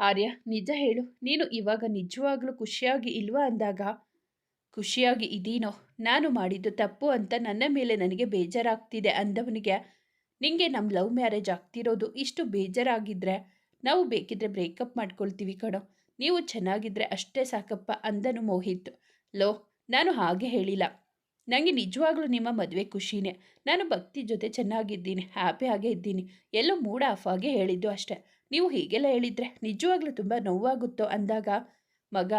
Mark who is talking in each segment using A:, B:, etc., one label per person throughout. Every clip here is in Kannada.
A: ಆರ್ಯ, ನಿಜ ಹೇಳು. ನೀನು ಇವಾಗ ನಿಜವಾಗ್ಲೂ ಖುಷಿಯಾಗಿ ಇಲ್ವಾ ಅಂದಾಗ? ಖುಷಿಯಾಗಿ ಇದೀನೋ? ನಾನು ಮಾಡಿದ್ದು ತಪ್ಪು ಅಂತ ನನ್ನ ಮೇಲೆ ನನಗೆ ಬೇಜಾರಾಗ್ತಿದೆ ಅಂದವನಿಗೆ, ನಿಂಗೆ ನಮ್ಮ ಲವ್ ಮ್ಯಾರೇಜ್ ಆಗ್ತಿರೋದು ಇಷ್ಟು ಬೇಜಾರಾಗಿದ್ದರೆ ನಾವು ಬೇಕಿದ್ರೆ ಬ್ರೇಕಪ್ ಮಾಡ್ಕೊಳ್ತೀವಿ ಕಣೋ. ನೀವು ಚೆನ್ನಾಗಿದ್ರೆ ಅಷ್ಟೇ ಸಾಕಪ್ಪ ಅಂದನು ಮೋಹಿತ್. ಲೋ, ನಾನು ಹಾಗೆ ಹೇಳಿಲ್ಲ. ನನಗೆ ನಿಜವಾಗ್ಲೂ ನಿಮ್ಮ ಮದುವೆ ಖುಷಿನೇ. ನಾನು ಭಕ್ತಿ ಜೊತೆ ಚೆನ್ನಾಗಿದ್ದೀನಿ ಹ್ಯಾಪಿ ಆಗೇ ಇದ್ದೀನಿ. ಎಲ್ಲೋ ಮೂಡ್ ಆಫ್ ಆಗಿ ಹೇಳಿದ್ದು ಅಷ್ಟೇ. ನೀವು ಹೀಗೆಲ್ಲ ಹೇಳಿದರೆ ನಿಜವಾಗ್ಲೂ ತುಂಬ ನೋವಾಗುತ್ತೋ ಅಂದಾಗ, ಮಗ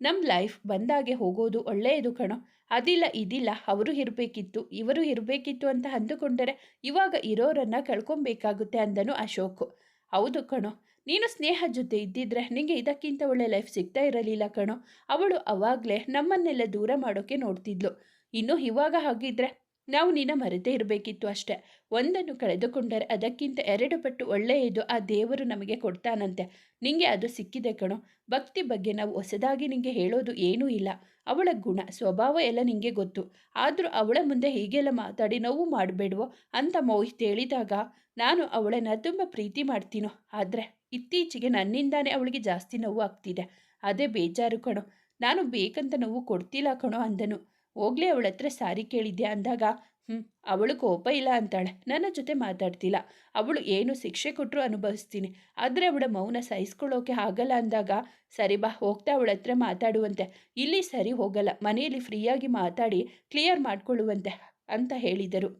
A: ನಮ್ಮ ಲೈಫ್ ಬಂದಾಗೆ ಹೋಗೋದು ಒಳ್ಳೆಯದು ಕಣೋ. ಅದಿಲ್ಲ, ಇದಿಲ್ಲ, ಅವರು ಇರಬೇಕಿತ್ತು, ಇವರು ಇರಬೇಕಿತ್ತು ಅಂತ ಅಂದುಕೊಂಡರೆ ಇವಾಗ ಇರೋರನ್ನು ಕಳ್ಕೊಬೇಕಾಗುತ್ತೆ ಅಂದನು ಅಶೋಕ್. ಹೌದು ಕಣೋ, ನೀನು ಸ್ನೇಹ ಜೊತೆ ಇದ್ದಿದ್ರೆ ನಿಂಗೆ ಇದಕ್ಕಿಂತ ಒಳ್ಳೆ ಲೈಫ್ ಸಿಗ್ತಾ ಇರಲಿಲ್ಲ ಕಣೋ. ಅವಳು ಅವಾಗಲೇ ನಮ್ಮನ್ನೆಲ್ಲ ದೂರ ಮಾಡೋಕ್ಕೆ ನೋಡ್ತಿದ್ಲು. ಇನ್ನು ಇವಾಗ ಹಾಗಿದ್ರೆ ನಾವು ನಿನ್ನ ಮರೆತೇ ಇರಬೇಕಿತ್ತು ಅಷ್ಟೆ. ಒಂದನ್ನು ಕಳೆದುಕೊಂಡರೆ ಅದಕ್ಕಿಂತ ಎರಡು ಪಟ್ಟು ಒಳ್ಳೆಯದು ಆ ದೇವರು ನಮಗೆ ಕೊಡ್ತಾನಂತೆ. ನಿಂಗೆ ಅದು ಸಿಕ್ಕಿದೆ ಕಣೋ. ಭಕ್ತಿ ಬಗ್ಗೆ ನಾವು ಹೊಸದಾಗಿ ನಿಂಗೆ ಹೇಳೋದು ಏನೂ ಇಲ್ಲ. ಅವಳ ಗುಣ, ಸ್ವಭಾವ ಎಲ್ಲ ನಿಂಗೆ ಗೊತ್ತು. ಆದರೂ ಅವಳ ಮುಂದೆ ಹೀಗೆಲ್ಲ ಮಾತಾಡಿ ನೋವು ಮಾಡಬೇಡವೋ ಅಂತ ಮೋಹಿತ್ ಹೇಳಿದಾಗ, ನಾನು ಅವಳನ್ನು ತುಂಬ ಪ್ರೀತಿ ಮಾಡ್ತೀನೋ. ಆದರೆ ಇತ್ತೀಚೆಗೆ ನನ್ನಿಂದಾನೇ ಅವಳಿಗೆ ಜಾಸ್ತಿ ನೋವು ಆಗ್ತಿದೆ. ಅದೇ ಬೇಜಾರು ಕಣೋ. ನಾನು ಬೇಕಂತ ನೋವು ಕೊಡ್ತಿಲ್ಲ ಕಣೋ ಅಂದನು. ಹೋಗ್ಲೇ ಅವಳ ಹತ್ರ ಸಾರಿ ಕೇಳಿದ್ದೆ ಅಂದಾಗ ಹ್ಞೂ ಅವಳು ಕೋಪ ಇಲ್ಲ ಅಂತಾಳೆ. ನನ್ನ ಜೊತೆ ಮಾತಾಡ್ತಿಲ್ಲ. ಅವಳು ಏನು ಶಿಕ್ಷೆ ಕೊಟ್ಟರು ಅನುಭವಿಸ್ತೀನಿ. ಆದರೆ ಅವಳ ಮೌನ ಸಹಿಸ್ಕೊಳ್ಳೋಕೆ ಆಗಲ್ಲ ಅಂದಾಗ, ಸರಿ ಬಾ, ಹೋಗ್ತಾ ಅವಳ ಹತ್ರ ಮಾತಾಡುವಂತೆ. ಇಲ್ಲಿ ಸರಿ ಹೋಗಲ್ಲ. ಮನೆಯಲ್ಲಿ ಫ್ರೀಯಾಗಿ ಮಾತಾಡಿ, ಕ್ಲಿಯರ್ ಮಾಡ್ಕೊಳ್ಳುವಂತೆ ಅಂತ ಹೇಳಿದರು.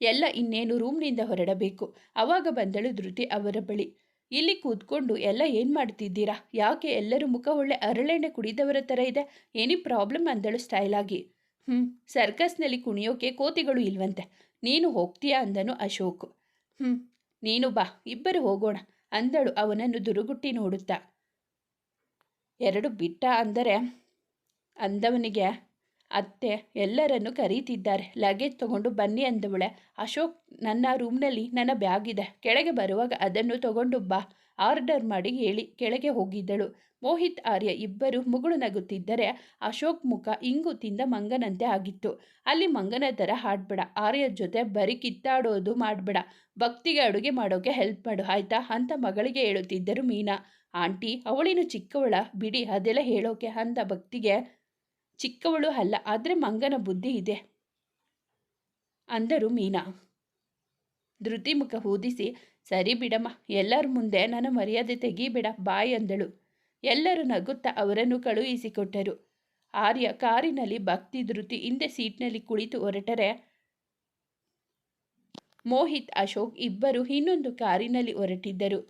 A: ಎಲ್ಲ ಇನ್ನೇನು ರೂಮ್ನಿಂದ ಹೊರಡಬೇಕು. ಅವಾಗ ಬಂದಳು ಧೃತಿ ಅವರ ಬಳಿ. ಇಲ್ಲಿ ಕೂತ್ಕೊಂಡು ಎಲ್ಲ ಏನು ಮಾಡ್ತಿದ್ದೀರಾ? ಯಾಕೆ ಎಲ್ಲರೂ ಮುಖ ಒಳ್ಳೆ ಅರಳೆಣ್ಣೆ ಕುಡಿದವರ ಥರ ಇದೆ? ಏನಿ ಪ್ರಾಬ್ಲಮ್ ಅಂದಳು ಸ್ಟೈಲಾಗಿ. ಹ್ಞೂ ಸರ್ಕಸ್ನಲ್ಲಿ ಕುಣಿಯೋಕೆ ಕೋತಿಗಳು ಇಲ್ವಂತೆ. ನೀನು ಹೋಗ್ತೀಯಾ ಅಂದನು ಅಶೋಕ್. ಹ್ಞೂ ನೀನು ಬಾ, ಇಬ್ಬರು ಹೋಗೋಣ ಅಂದಳು ಅವನನ್ನು ದುರುಗುಟ್ಟಿ ನೋಡುತ್ತಾ. ಎರಡು ಬಿಟ್ಟ ಅಂದರೆ ಅಂದವನಿಗೆ ಅತ್ತೆ ಎಲ್ಲರನ್ನು ಕರೀತಿದ್ದಾರೆ. ಲಗೇಜ್ ತಗೊಂಡು ಬನ್ನಿ ಅಂದವಳೆ. ಅಶೋಕ್, ನನ್ನ ರೂಮ್ನಲ್ಲಿ ನನ್ನ ಬ್ಯಾಗ್ ಇದೆ. ಕೆಳಗೆ ಬರುವಾಗ ಅದನ್ನು ತಗೊಂಡು ಬಾ. ಆರ್ಡರ್ ಮಾಡಿ ಹೇಳಿ. ಕೆಳಗೆ ಹೋಗಿದ್ದಳು. ಮೋಹಿತ್, ಆರ್ಯ ಇಬ್ಬರು ಮುಗುಳು ನಗುತ್ತಿದ್ದರೆ ಅಶೋಕ್ ಮುಖ ಇಂಗು ತಿಂದ ಮಂಗನಂತೆ ಆಗಿತ್ತು. ಅಲ್ಲಿ ಮಂಗನ ಥರ ಹಾಡ್ಬೇಡ. ಆರ್ಯ ಜೊತೆ ಬರೀ ಕಿತ್ತಾಡೋದು ಮಾಡಬೇಡ. ಭಕ್ತಿಗೆ ಅಡುಗೆ ಮಾಡೋಕೆ ಹೆಲ್ಪ್ ಮಾಡು. ಆಯ್ತಾ? ಅಂತ ಮಗಳಿಗೆ ಹೇಳುತ್ತಿದ್ದರು ಮೀನಾ. ಆಂಟಿ ಅವಳಿನ ಚಿಕ್ಕವಳ. ಬಿಡಿ, ಅದೆಲ್ಲ ಹೇಳೋಕೆ ಅಂದ ಭಕ್ತಿಗೆ ಚಿಕ್ಕವಳು ಅಲ್ಲ, ಆದರೆ ಮಂಗನ ಬುದ್ಧಿ ಇದೆ. ಅಂದರು ಮೀನಾ. ಧೃತಿ ಮುಖ ಊದಿಸಿ, ಸರಿ ಬಿಡಮ್ಮ, ಎಲ್ಲರ ಮುಂದೆ ನನ್ನ ಮರ್ಯಾದೆ ತೆಗೀಬೇಡ, ಬಾಯ್ ಅಂದಳು. ಎಲ್ಲರೂ ನಗುತ್ತಾ ಅವರನ್ನು ಕಳುಹಿಸಿಕೊಟ್ಟರು. ಆರ್ಯ ಕಾರಿನಲ್ಲಿ ಭಕ್ತಿ ಧೃತಿ ಹಿಂದೆ ಸೀಟ್ನಲ್ಲಿ ಕುಳಿತು ಹೊರಟರೆ. ಮೋಹಿತ್, ಅಶೋಕ್ ಇಬ್ಬರು ಇನ್ನೊಂದು ಕಾರಿನಲ್ಲಿ ಹೊರಟಿದ್ದರು.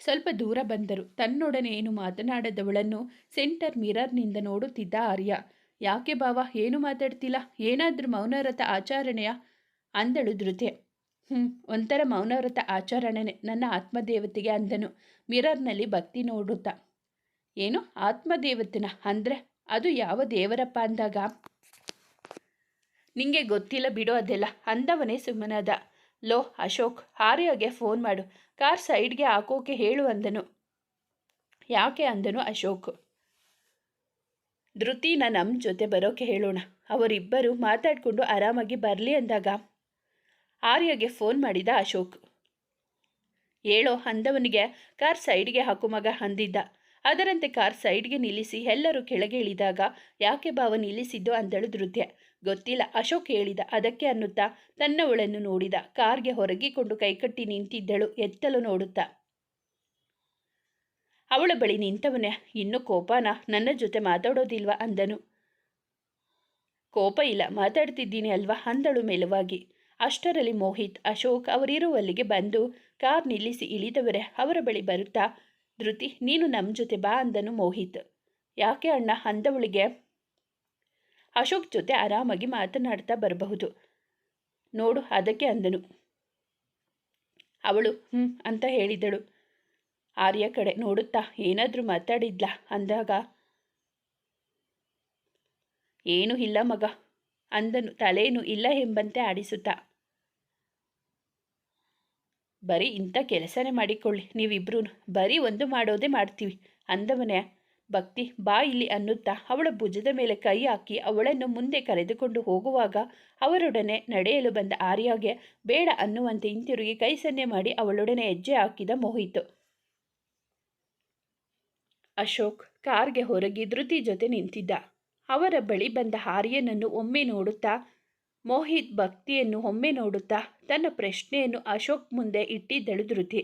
A: ಸ್ವಲ್ಪ ದೂರ ಬಂದರು. ತನ್ನೊಡನೆ ಏನು ಮಾತನಾಡದವಳನ್ನು ಸೆಂಟರ್ ಮಿರರ್ನಿಂದ ನೋಡುತ್ತಿದ್ದ ಆರ್ಯ, ಯಾಕೆ ಬಾವ ಏನು ಮಾತಾಡ್ತಿಲ್ಲ? ಏನಾದರೂ ಮೌನವ್ರತ ಆಚರಣೆಯ? ಅಂದಳು ಧೃತೆ. ಹ್ಞೂ ಒಂಥರ ಮೌನವ್ರತ ಆಚರಣೆ ನನ್ನ ಆತ್ಮದೇವತೆಗೆ ಅಂದನು. ಮಿರರ್ನಲ್ಲಿ ಭಕ್ತಿ ನೋಡುತ್ತಾ. ಏನು? ಆತ್ಮದೇವತೆನ? ಅಂದರೆ? ಅದು ಯಾವ ದೇವರಪ್ಪ ಅಂದಾಗ? ನಿಂಗೆ ಗೊತ್ತಿಲ್ಲ ಬಿಡು ಅದೆಲ್ಲ. ಅಂದವನೇ ಸುಮ್ಮನಾದ. ಲೋ, ಅಶೋಕ್, ಆರ್ಯಗೆ ಫೋನ್ ಮಾಡು. ಕಾರ್ ಸೈಡ್ಗೆ ಹಾಕೋಕೆ ಹೇಳು ಅಂದನು. ಯಾಕೆ ಅಂದನು ಅಶೋಕ್. ಧೃತಿನ ನಮ್ಮ ಜೊತೆ ಬರೋಕೆ ಹೇಳೋಣ. ಅವರಿಬ್ಬರು ಮಾತಾಡಿಕೊಂಡು ಆರಾಮಾಗಿ ಬರಲಿ ಅಂದಾಗ ಆರ್ಯಗೆ ಫೋನ್ ಮಾಡಿದ ಅಶೋಕ್. ಹೇಳೋ, ಅಂದವನಿಗೆ ಕಾರ್ ಸೈಡ್ಗೆ ಹಾಕು ಮಗ ಅಂದಿದ್ದ. ಅದರಂತೆ ಕಾರ್ ಸೈಡ್ಗೆ ನಿಲ್ಲಿಸಿ ಎಲ್ಲರೂ ಕೆಳಗೆ ಇಳಿದಾಗ ಯಾಕೆ ಭಾವ ನಿಲ್ಲಿಸಿದ್ದು ಅಂದಳು ಧೃತ್ಯ. ಗೊತ್ತಿಲ್ಲ. ಅಶೋಕ್ ಹೇಳಿದ ಅದಕ್ಕೆ ಅನ್ನುತ್ತಾ ತನ್ನವಳನ್ನು ನೋಡಿದ. ಕಾರ್ಗೆ ಹೊರಗಿಕೊಂಡು ಕೈಕಟ್ಟಿ ನಿಂತಿದ್ದಳು. ಎತ್ತಲು ನೋಡುತ್ತಾ. ಅವಳ ಬಳಿ ನಿಂತವನೇ, ಇನ್ನು ಕೋಪನ ನನ್ನ ಜೊತೆ ಮಾತಾಡೋದಿಲ್ವಾ ಅಂದನು. ಕೋಪ ಇಲ್ಲ, ಮಾತಾಡ್ತಿದ್ದೀನಿ ಅಲ್ವಾ ಅಂದಳು ಮೆಲುವಾಗಿ. ಅಷ್ಟರಲ್ಲಿ ಮೋಹಿತ್, ಅಶೋಕ್ ಅವರಿರುವಲ್ಲಿಗೆ ಬಂದು ಕಾರ್ ನಿಲ್ಲಿಸಿ ಇಳಿದವರೇ, ಅವರ ಬಳಿ ಬರುತ್ತಾ, ಧೃತಿ, ನೀನು ನಮ್ಮ ಜೊತೆ ಬಾ ಅಂದನು ಮೋಹಿತ್. ಯಾಕೆ ಅಣ್ಣ? ಅಂದವಳಿಗೆ ಅಶೋಕ್ ಜೊತೆ ಆರಾಮಾಗಿ ಮಾತನಾಡ್ತಾ ಬರಬಹುದು. ನೋಡು, ಅದಕ್ಕೆ ಅಂದನು. ಅವಳು ಹ್ಞೂ ಅಂತ ಹೇಳಿದಳು. ಆರ್ಯ ಕಡೆ ನೋಡುತ್ತಾ, ಏನಾದರೂ ಮಾತಾಡಿದ್ಲಾ? ಅಂದಾಗ, ಏನೂ ಇಲ್ಲ ಮಗ ಅಂದನು. ತಲೆಯೂ ಇಲ್ಲ ಎಂಬಂತೆ ಆಡಿಸುತ್ತಾ. ಬರೀ ಇಂಥ ಕೆಲಸನೇ ಮಾಡಿಕೊಳ್ಳಿ ನೀವಿಬ್ರು ಬರೀ ಒಂದು ಮಾಡೋದೇ ಮಾಡ್ತೀವಿ ಅಂದವನೇ. ಭಕ್ತಿ ಬಾ ಇಲ್ಲಿ ಅನ್ನುತ್ತಾ ಅವಳ ಭುಜದ ಮೇಲೆ ಕೈ ಹಾಕಿ ಅವಳನ್ನು ಮುಂದೆ ಕರೆದುಕೊಂಡು ಹೋಗುವಾಗ ಅವರೊಡನೆ ನಡೆಯಲು ಬಂದ ಆರ್ಯಾಗೆ ಬೇಡ ಅನ್ನುವಂತೆ ಹಿಂತಿರುಗಿ ಕೈ ಸನ್ನೆ ಮಾಡಿ ಅವಳೊಡನೆ ಹೆಜ್ಜೆ ಹಾಕಿದ ಮೋಹಿತು. ಅಶೋಕ್ ಕಾರ್ಗೆ ಹೊರಗಿ ಧೃತಿ ಜೊತೆ ನಿಂತಿದ್ದ. ಅವರ ಬಳಿ ಬಂದ ಆರ್ಯನನ್ನು ಒಮ್ಮೆ ನೋಡುತ್ತಾ, ಮೋಹಿತ್ ಭಕ್ತಿಯನ್ನು ಒಮ್ಮೆ ನೋಡುತ್ತಾ ತನ್ನ ಪ್ರಶ್ನೆಯನ್ನು ಅಶೋಕ್ ಮುಂದೆ ಇಟ್ಟಿದ್ದಳು ಧೃತಿ.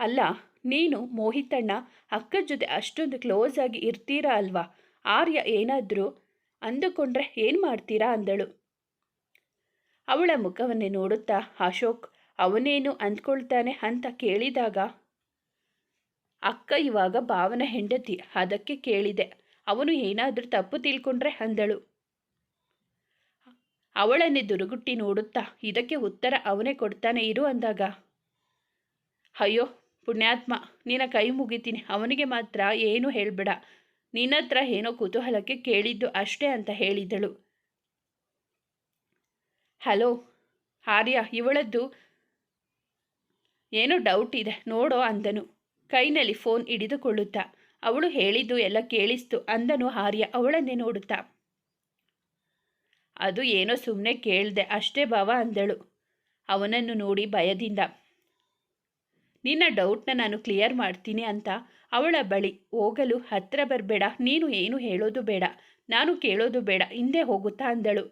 A: ಅಲ್ಲ ನೀನು ಮೋಹಿತಣ್ಣ, ಅಕ್ಕ ಜೊತೆ ಅಷ್ಟೊಂದು ಕ್ಲೋಸ್ ಆಗಿ ಇರ್ತೀರಾ ಅಲ್ವಾ? ಆರ್ಯ ಏನಾದರೂ ಅಂದುಕೊಂಡ್ರೆ ಏನು ಮಾಡ್ತೀರಾ ಅಂದಳು. ಅವಳ ಮುಖವನ್ನೇ ನೋಡುತ್ತಾ ಅಶೋಕ್ ಅವನೇನು ಅಂದ್ಕೊಳ್ತಾನೆ ಅಂತ ಕೇಳಿದಾಗ, ಅಕ್ಕ ಇವಾಗ ಭಾವನ ಹೆಂಡತಿ ಅದಕ್ಕೆ ಕೇಳಿದೆ. ಅವನು ಏನಾದರೂ ತಪ್ಪು ತಿಳ್ಕೊಂಡ್ರೆ ಅಂದಳು. ಅವಳನ್ನೇ ದುರುಗುಟ್ಟಿ ನೋಡುತ್ತಾ ಇದಕ್ಕೆ ಉತ್ತರ ಅವನೇ ಕೊಡ್ತಾನೆ ಇರು ಅಂದಾಗ, ಅಯ್ಯೋ ಪುಣ್ಯಾತ್ಮ, ನಿನ್ನ ಕೈ ಮುಗಿತೀನಿ. ಅವನಿಗೆ ಮಾತ್ರ ಏನು ಹೇಳಬೇಡ. ನಿನ್ನತ್ರ ಏನೋ ಕುತೂಹಲಕ್ಕೆ ಕೇಳಿದ್ದು ಅಷ್ಟೇ ಅಂತ ಹೇಳಿದಳು. ಹಲೋ ಆರ್ಯ ಇವಳದ್ದು ಏನೋ ಡೌಟ್ ಇದೆ. ನೋಡೋ ಅಂದನು. ಕೈನಲ್ಲಿ ಫೋನ್ ಹಿಡಿದುಕೊಳ್ಳುತ್ತಾ. ಅವಳು ಹೇಳಿದ್ದು ಎಲ್ಲ ಕೇಳಿಸ್ತು. ಅಂದನು ಆರ್ಯ ಅವಳನ್ನೇ ನೋಡುತ್ತಾ. ಅದು ಏನೋ ಸುಮ್ಮನೆ ಕೇಳಿದೆ. ಅಷ್ಟೇ ಭಾವ ಅಂದಳು. ಅವನನ್ನು ನೋಡಿ ಭಯದಿಂದ. ನಿನ್ನ ಡೌಟ್ನ ನಾನು ಕ್ಲಿಯರ್ ಮಾಡ್ತೀನಿ ಅಂತ ಅವಳ ಬಳಿ ಹೋಗಲು ಹತ್ತಿರ ಬರಬೇಡ. ನೀನು ಏನು ಹೇಳೋದು ಬೇಡ. ನಾನು ಕೇಳೋದು ಬೇಡ. ಹಿಂದೆ ಹೋಗುತ್ತಾ ಅಂದಳು.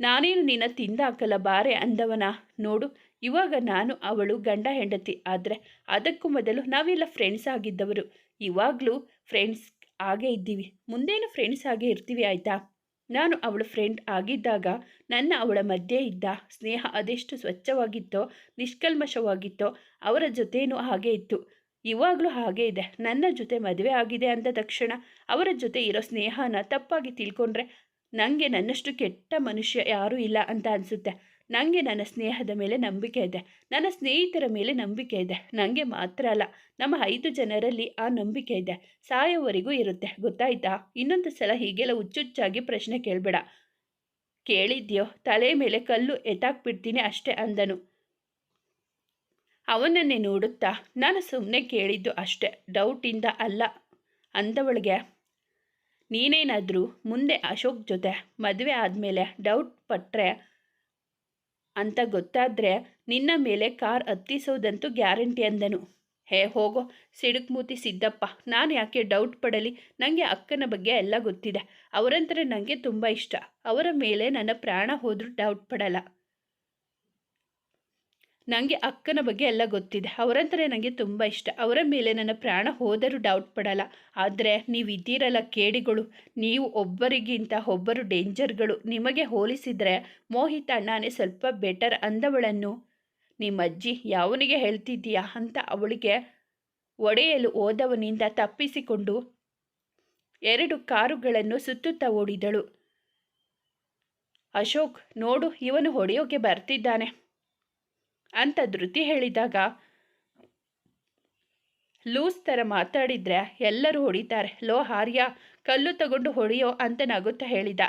A: ನಾನೇನು ನಿನ್ನ ತಿಂದಾಕಲ್ಲ ಬಾರೆ ಅಂದವನ? ನೋಡು, ಇವಾಗ ನಾನು ಅವಳು ಗಂಡ ಹೆಂಡತಿ, ಆದರೆ ಅದಕ್ಕೂ ಮೊದಲು ನಾವೆಲ್ಲ ಫ್ರೆಂಡ್ಸ್ ಆಗಿದ್ದವರು. ಇವಾಗಲೂ ಫ್ರೆಂಡ್ಸ್ ಆಗೇ ಇದ್ದೀವಿ. ಮುಂದೇನು ಫ್ರೆಂಡ್ಸ್ ಆಗೇ ಇರ್ತೀವಿ, ಆಯಿತಾ? ನಾನು ಅವಳ ಫ್ರೆಂಡ್ ಆಗಿದ್ದಾಗ, ನನ್ನ ಅವಳ ಮಧ್ಯೆ ಇದ್ದ ಸ್ನೇಹ ಅದೆಷ್ಟು ಸ್ವಚ್ಛವಾಗಿತ್ತೋ, ನಿಷ್ಕಲ್ಮಶವಾಗಿತ್ತೋ, ಅವರ ಜೊತೆಯೂ ಹಾಗೆ ಇತ್ತು. ಇವಾಗಲೂ ಹಾಗೆ ಇದೆ. ನನ್ನ ಜೊತೆ ಮದುವೆ ಆಗಿದೆ ಅಂದ ತಕ್ಷಣ ಅವರ ಜೊತೆ ಇರೋ ಸ್ನೇಹನ ತಪ್ಪಾಗಿ ತಿಳ್ಕೊಂಡ್ರೆ ನನಗೆ ನನ್ನಷ್ಟು ಕೆಟ್ಟ ಮನುಷ್ಯ ಯಾರೂ ಇಲ್ಲ ಅಂತ ಅನಿಸುತ್ತೆ. ನನಗೆ ನನ್ನ ಸ್ನೇಹದ ಮೇಲೆ ನಂಬಿಕೆ ಇದೆ. ನನ್ನ ಸ್ನೇಹಿತರ ಮೇಲೆ ನಂಬಿಕೆ ಇದೆ. ನನಗೆ ಮಾತ್ರ ಅಲ್ಲ, ನಮ್ಮ ಐದು ಜನರಲ್ಲಿ ಆ ನಂಬಿಕೆ ಇದೆ. ಸಾಯೋವರೆಗೂ ಇರುತ್ತೆ, ಗೊತ್ತಾಯ್ತಾ? ಇನ್ನೊಂದು ಸಲ ಹೀಗೆಲ್ಲ ಹುಚ್ಚುಚ್ಚಾಗಿ ಪ್ರಶ್ನೆ ಕೇಳಬೇಡ. ಕೇಳಿದ್ಯೋ? ತಲೆ ಮೇಲೆ ಕಲ್ಲು ಎತ್ತಾಕ್ಬಿಡ್ತೀನಿ ಅಷ್ಟೇ ಅಂದನು. ಅವನನ್ನೇ ನೋಡುತ್ತಾ, ನಾನು ಸುಮ್ಮನೆ ಕೇಳಿದ್ದು ಅಷ್ಟೇ, ಡೌಟಿಂದ ಅಲ್ಲ ಅಂದವಳಿಗೆ, ನೀನೇನಾದರೂ ಮುಂದೆ ಅಶೋಕ್ ಜೊತೆ ಮದುವೆ ಆದಮೇಲೆ ಡೌಟ್ ಪಟ್ಟರೆ ಅಂತ ಗೊತ್ತಾದರೆ ನಿನ್ನ ಮೇಲೆ ಕಾರ್ ಹತ್ತಿಸೋದಂತೂ ಗ್ಯಾರಂಟಿ ಅಂದನು. ಹೇ, ಹೋಗೋ ಸಿಡುಕ್ಮೂತಿ ಸಿದ್ದಪ್ಪ, ನಾನು ಯಾಕೆ ಡೌಟ್ ಪಡಲಿ? ನನಗೆ ಅಕ್ಕನ ಬಗ್ಗೆ ಎಲ್ಲ ಗೊತ್ತಿದೆ. ಅವರಂದರೆ ನನಗೆ ತುಂಬ ಇಷ್ಟ. ಅವರ ಮೇಲೆ ನನ್ನ ಪ್ರಾಣ ಹೋದರೂ ಡೌಟ್ ಪಡಲ್ಲ. ನನಗೆ ಅಕ್ಕನ ಬಗ್ಗೆ ಎಲ್ಲ ಗೊತ್ತಿದೆ. ಅವರಂದರೆ ನನಗೆ ತುಂಬ ಇಷ್ಟ. ಅವರ ಮೇಲೆ ನನ್ನ ಪ್ರಾಣ ಹೋದರೂ ಡೌಟ್ ಪಡಲ್ಲ. ಆದರೆ ನೀವು ಇದ್ದೀರಲ್ಲ ಕೇಡಿಗಳು. ನೀವು ಒಬ್ಬರಿಗಿಂತ ಒಬ್ಬರು ಡೇಂಜರ್ಗಳು ನಿಮಗೆ ಹೋಲಿಸಿದರೆ ಮೋಹಿತ ಅಣ್ಣನೇ ಸ್ವಲ್ಪ ಬೆಟರ್ ಅಂದವಳನ್ನು. ನಿಮ್ಮ ಅಜ್ಜಿ ಯಾವನಿಗೆ ಹೇಳ್ತಿದ್ದೀಯಾ? ಅಂತ ಅವಳಿಗೆ ಒಡೆಯಲು ಹೋದವನಿಂದ ತಪ್ಪಿಸಿಕೊಂಡು ಎರಡು ಕಾರುಗಳನ್ನು ಸುತ್ತುತ್ತಾ ಓಡಿದಳು. ಅಶೋಕ್, ನೋಡು, ಇವನು ಹೊಡೆಯೋಕೆ ಬರ್ತಿದ್ದಾನೆ. ಅಂತ ಧೃತಿ ಹೇಳಿದಾಗ, ಲೂಸ್ ಥರ ಮಾತಾಡಿದ್ರೆ ಎಲ್ಲರೂ ಹೊಡಿತಾರೆ. ಲೋ ಹಾರ್ಯ, ಕಲ್ಲು ತಗೊಂಡು ಹೊಡೆಯೋ ಅಂತ ನಗುತ್ತಾ ಹೇಳಿದ.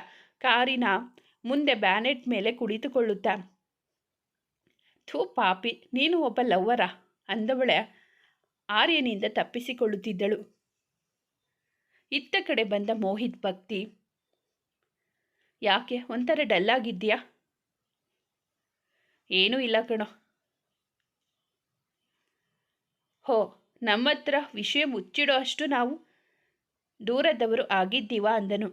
A: ಕಾರಿನ ಮುಂದೆ ಬ್ಯಾನೆಟ್ ಮೇಲೆ ಕುಳಿತುಕೊಳ್ಳುತ್ತಾ, ಥೂ ಪಾಪಿ, ನೀನು ಒಬ್ಬ ಲವ್ವರ ಅಂದವಳೆ ಆರ್ಯನಿಂದ ತಪ್ಪಿಸಿಕೊಳ್ಳುತ್ತಿದ್ದಳು. ಇತ್ತ ಕಡೆ ಬಂದ ಮೋಹಿತ್ ಭಕ್ತಿ, ಯಾಕೆ ಒಂಥರ ಡಲ್ಲಾಗಿದ್ದೀಯಾ? ಏನೂ ಇಲ್ಲ ಕಣೋ. ಹೋ ನಮ್ಮ ಹತ್ರ ವಿಷಯ ಮುಚ್ಚಿಡೋ ಅಷ್ಟು ನಾವು ದೂರದವರು ಆಗಿದ್ದೀವಾ ಅಂದನು.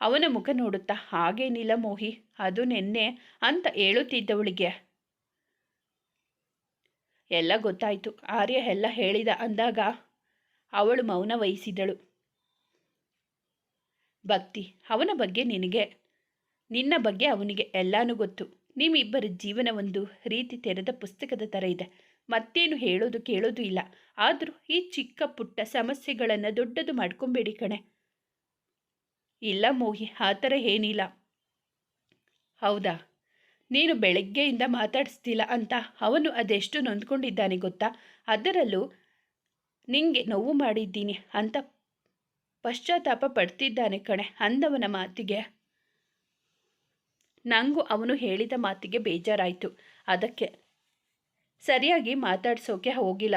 A: ಅವನ ಮುಖ ನೋಡುತ್ತಾ ಹಾಗೇನಿಲ್ಲ ಮೋಹಿ, ಅದು ನೆನ್ನೆ ಅಂತ ಹೇಳುತ್ತಿದ್ದವಳಿಗೆ. ಎಲ್ಲ ಗೊತ್ತಾಯಿತು, ಆರ್ಯ ಎಲ್ಲ ಹೇಳಿದ ಅಂದಾಗ ಅವಳು ಮೌನ ವಹಿಸಿದಳು. ಭಕ್ತಿ, ಅವನ ಬಗ್ಗೆ ನಿನಗೆ, ನಿನ್ನ ಬಗ್ಗೆ ಅವನಿಗೆ ಎಲ್ಲಾನು ಗೊತ್ತು. ನಿಮ್ಮಿಬ್ಬರ ಜೀವನ ಒಂದು ರೀತಿ ತೆರೆದ ಪುಸ್ತಕದ ಥರ ಇದೆ. ಮತ್ತೇನು ಹೇಳೋದು ಕೇಳೋದು ಇಲ್ಲ. ಆದರೂ ಈ ಚಿಕ್ಕ ಪುಟ್ಟ ಸಮಸ್ಯೆಗಳನ್ನು ದೊಡ್ಡದು ಮಾಡ್ಕೊಂಬೇಡಿ ಕಣೆ. ಇಲ್ಲ ಮೋಹಿ, ಆ ಥರ ಏನಿಲ್ಲ. ಹೌದಾ? ನೀನು ಬೆಳಗ್ಗೆಯಿಂದ ಮಾತಾಡಿಸ್ತಿಲ್ಲ ಅಂತ ಅವನು ಅದೆಷ್ಟು ನೊಂದ್ಕೊಂಡಿದ್ದಾನೆ ಗೊತ್ತಾ? ಅದರಲ್ಲೂ ನಿಂಗೆ ನೋವು ಮಾಡಿದ್ದೀನಿ ಅಂತ ಪಶ್ಚಾತ್ತಾಪ ಪಡ್ತಿದ್ದಾನೆ ಕಣೆ ಅಂದವನ ಮಾತಿಗೆ. ನನಗೂ ಅವನು ಹೇಳಿದ ಮಾತಿಗೆ ಬೇಜಾರಾಯಿತು. ಅದಕ್ಕೆ ಸರಿಯಾಗಿ ಮಾತಾಡ್ಸೋಕೆ ಹೋಗಿಲ್ಲ.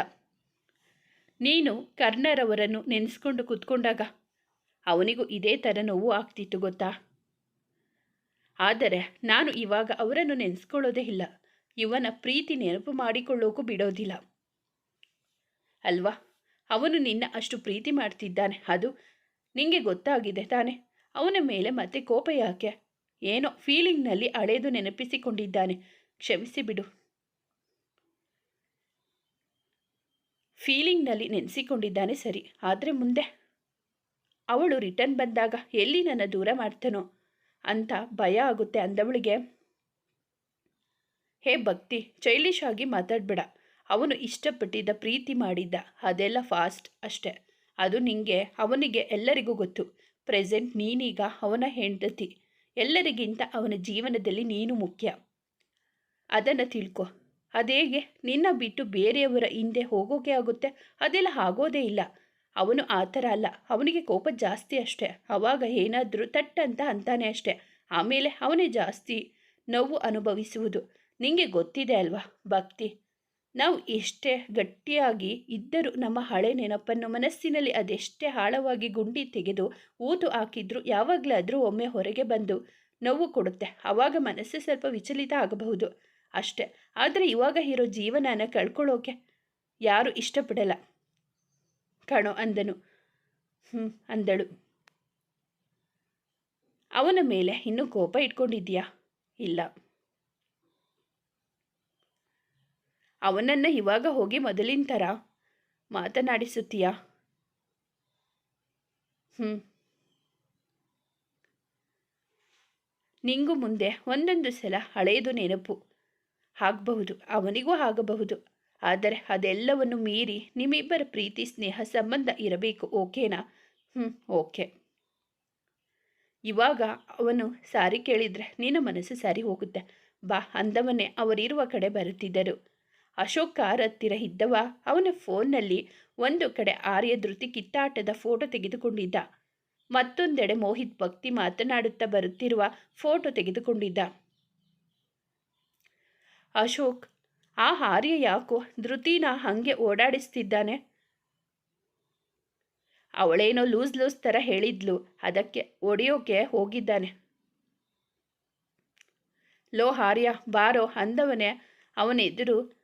A: ನೀನು ಕರ್ಣರವರನ್ನು ನೆನೆಸ್ಕೊಂಡು ಕೂತ್ಕೊಂಡಾಗ ಅವನಿಗೂ ಇದೇ ಥರ ನೋವು ಆಗ್ತಿತ್ತು ಗೊತ್ತಾ? ಆದರೆ ನಾನು ಇವಾಗ ಅವರನ್ನು ನೆನೆಸ್ಕೊಳ್ಳೋದೇ ಇಲ್ಲ. ಇವನ ಪ್ರೀತಿ ನೆನಪು ಮಾಡಿಕೊಳ್ಳೋಕ್ಕೂ ಬಿಡೋದಿಲ್ಲ. ಅಲ್ವಾ? ಅವನು ನಿನ್ನ ಅಷ್ಟು ಪ್ರೀತಿ ಮಾಡ್ತಿದ್ದಾನೆ. ಅದು ನಿಮಗೆ ಗೊತ್ತಾಗಿದೆ ತಾನೆ. ಅವನ ಮೇಲೆ ಮತ್ತೆ ಕೋಪ ಯಾಕೆ? ಏನೋ ಫೀಲಿಂಗ್ನಲ್ಲಿ ಅಳೆದು ನೆನಪಿಸಿಕೊಂಡಿದ್ದಾನೆ. ಕ್ಷಮಿಸಿ ಬಿಡು. ಫೀಲಿಂಗ್ನಲ್ಲಿ ನೆನೆಸಿಕೊಂಡಿದ್ದಾನೆ ಸರಿ, ಆದರೆ ಮುಂದೆ? ಅವಳು ರಿಟರ್ನ್ ಬಂದಾಗ ಎಲ್ಲಿ ನನ್ನ ದೂರ ಮಾಡ್ತಾನೋ ಅಂತ ಭಯ ಆಗುತ್ತೆ ಅಂದವಳಿಗೆ. ಹೇ ಭಕ್ತಿ ಚೈಲಿಶ್ ಆಗಿ ಮಾತಾಡಬೇಡ. ಅವನು ಇಷ್ಟಪಟ್ಟಿದ್ದ ಪ್ರೀತಿ ಮಾಡಿದ್ದ ಅದೆಲ್ಲ ಫಾಸ್ಟ್ ಅಷ್ಟೆ. ಅದು ನಿಂಗೆ, ಅವನಿಗೆ ಎಲ್ಲರಿಗೂ ಗೊತ್ತು. ಪ್ರೆಸೆಂಟ್ ನೀನೀಗ ಅವನ ಹೆಂಡತಿ. ಎಲ್ಲರಿಗಿಂತ ಅವನ ಜೀವನದಲ್ಲಿ ನೀನು ಮುಖ್ಯ. ಅದನ್ನು ತಿಳ್ಕೊ. ಅದೇಗೆ ನಿನ್ನ ಬಿಟ್ಟು ಬೇರೆಯವರ ಹಿಂದೆ ಹೋಗೋಕೆ ಆಗುತ್ತೆ? ಅದೆಲ್ಲ ಆಗೋದೇ ಇಲ್ಲ. ಅವನು ಆ ಥರ ಅಲ್ಲ. ಅವನಿಗೆ ಕೋಪ ಜಾಸ್ತಿ ಅಷ್ಟೆ. ಅವಾಗ ಏನಾದರೂ ತಟ್ಟಂತ ಅಂತಾನೆ ಅಷ್ಟೆ. ಆಮೇಲೆ ಅವನೇ ಜಾಸ್ತಿ ನೋವು ಅನುಭವಿಸುವುದು. ನಿಮಗೆ ಗೊತ್ತಿದೆ ಅಲ್ವಾ, ಭಕ್ತಿ? ನಾವು ಎಷ್ಟೇ ಗಟ್ಟಿಯಾಗಿ ಇದ್ದರೂ ನಮ್ಮ ಹಳೆ ನೆನಪನ್ನು ಮನಸ್ಸಿನಲ್ಲಿ ಅದೆಷ್ಟೇ ಆಳವಾಗಿ ಗುಂಡಿ ತೆಗೆದು ಊತು ಹಾಕಿದ್ರು ಯಾವಾಗಲಾದರೂ ಒಮ್ಮೆ ಹೊರಗೆ ಬಂದು ನೋವು ಕೊಡುತ್ತೆ. ಆವಾಗ ಮನಸ್ಸು ಸ್ವಲ್ಪ ವಿಚಲಿತ ಆಗಬಹುದು. ಅಷ್ಟೆ. ಆದರೆ ಇವಾಗ ಇರೋ ಜೀವನನ ಕಳ್ಕೊಳ್ಳೋಕೆ ಯಾರು ಇಷ್ಟಪಡಲ್ಲ. ಕಣೋ ಅಂದನು. ಹ್ಞೂ ಅಂದಳು. ಅವನ ಮೇಲೆ ಇನ್ನೂ ಕೋಪ ಇಟ್ಕೊಂಡಿದ್ಯಾ? ಇಲ್ಲ. ಅವನನ್ನು ಇವಾಗ ಹೋಗಿ ಮೊದಲಿನ ಥರ ಮಾತನಾಡಿಸುತ್ತೀಯಾ? ಹ್ಞೂ ನಿಂಗೂ ಮುಂದೆ ಒಂದೊಂದು ಸಲ ಹಳೆಯದು ನೆನಪು. ಆಗಬಹುದು ಅವನಿಗೂ ಆಗಬಹುದು ಆದರೆ ಅದೆಲ್ಲವನ್ನು ಮೀರಿ ನಿಮ್ಮಿಬ್ಬರ ಪ್ರೀತಿ, ಸ್ನೇಹ, ಸಂಬಂಧ ಇರಬೇಕು, ಓಕೆನಾ? ಹ್ಞೂ ಓಕೆ. ಇವಾಗ ಅವನು ಸಾರಿ ಕೇಳಿದರೆ ನಿನ್ನ ಮನಸ್ಸು ಸಾರಿ ಹೋಗುತ್ತೆ. ಬಾ ಅಂದವನೇ ಅವರಿರುವ ಕಡೆ ಬರುತ್ತಿದ್ದರು. ಅಶೋಕ್ ಕಾರ್ ಹತ್ತಿರ ಇದ್ದವ ಅವನ ಫೋನ್ನಲ್ಲಿ ಒಂದು ಕಡೆ ಆರ್ಯ ಧೃತಿ ಕಿತ್ತಾಟದ ಫೋಟೋ ತೆಗೆದುಕೊಂಡಿದ್ದ. ಮತ್ತೊಂದೆಡೆ ಮೋಹಿತ್ ಭಕ್ತಿ ಮಾತನಾಡುತ್ತಾ ಬರುತ್ತಿರುವ ಫೋಟೋ ತೆಗೆದುಕೊಂಡಿದ್ದ. ಅಶೋಕ್, ಆ ಆರ್ಯ ಯಾಕೋ ಧೃತಿನ ಹಂಗೆ ಓಡಾಡಿಸ್ತಿದ್ದಾನೆ. ಅವಳೇನೋ ಲೂಸ್ ಲೂಸ್ ಥರ ಹೇಳಿದ್ಲು, ಅದಕ್ಕೆ ಒಡೆಯೋಕೆ ಹೋಗಿದ್ದಾನೆ. ಲೋ ಹಾರ್ಯ, ಬಾರೋ, ಅಂದವನೇ ಅವನೆದುರು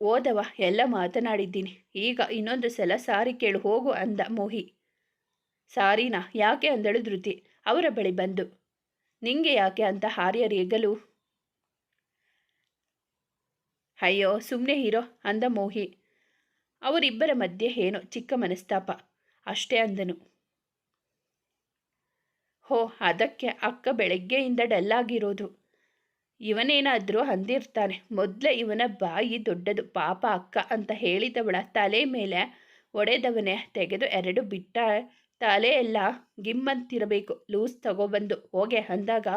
A: ಓದವ, ಎಲ್ಲ ಮಾತನಾಡಿದ್ದೀನಿ. ಈಗ ಇನ್ನೊಂದು ಸಲ ಸಾರಿ ಕೇಳು, ಹೋಗು ಅಂದ ಮೋಹಿ. ಸಾರಿನಾ? ಯಾಕೆ ಅಂದಳು ಧೃತಿ? ಅವರ ಬಳಿ ಬಂದು. ನಿಂಗೆ ಯಾಕೆ ಅಂತ ರೇಗಲು ಅಯ್ಯೋ ಸುಮ್ಮನೆ ಹೀರೋ ಅಂದ ಮೋಹಿ. ಅವರಿಬ್ಬರ ಮಧ್ಯೆ ಏನೋ ಚಿಕ್ಕ ಮನಸ್ತಾಪ, ಅಷ್ಟೇ ಅಂದನು. ಹೋ, ಅದಕ್ಕೆ ಅಕ್ಕ ಬೆಳಗ್ಗೆಯಿಂದ ಡಲ್ಲಾಗಿರೋದು. ಇವನೇನಾದರೂ ಅಂದಿರ್ತಾನೆ, ಮೊದಲೇ ಇವನ ಬಾಯಿ ದೊಡ್ಡದು ಪಾಪ ಅಕ್ಕ ಅಂತ ಹೇಳಿದವಳ ತಲೆ ಮೇಲೆ ಒಡೆದವನೇ ತೆಗೆದು ಎರಡು ಬಿಟ್ಟ ತಲೆ ಎಲ್ಲ ಗಿಮ್ಮಂತಿರಬೇಕು, ಲೂಸ್ ತಗೋಬಂದು, ಹೋಗೆ, ಅಂದಾಗ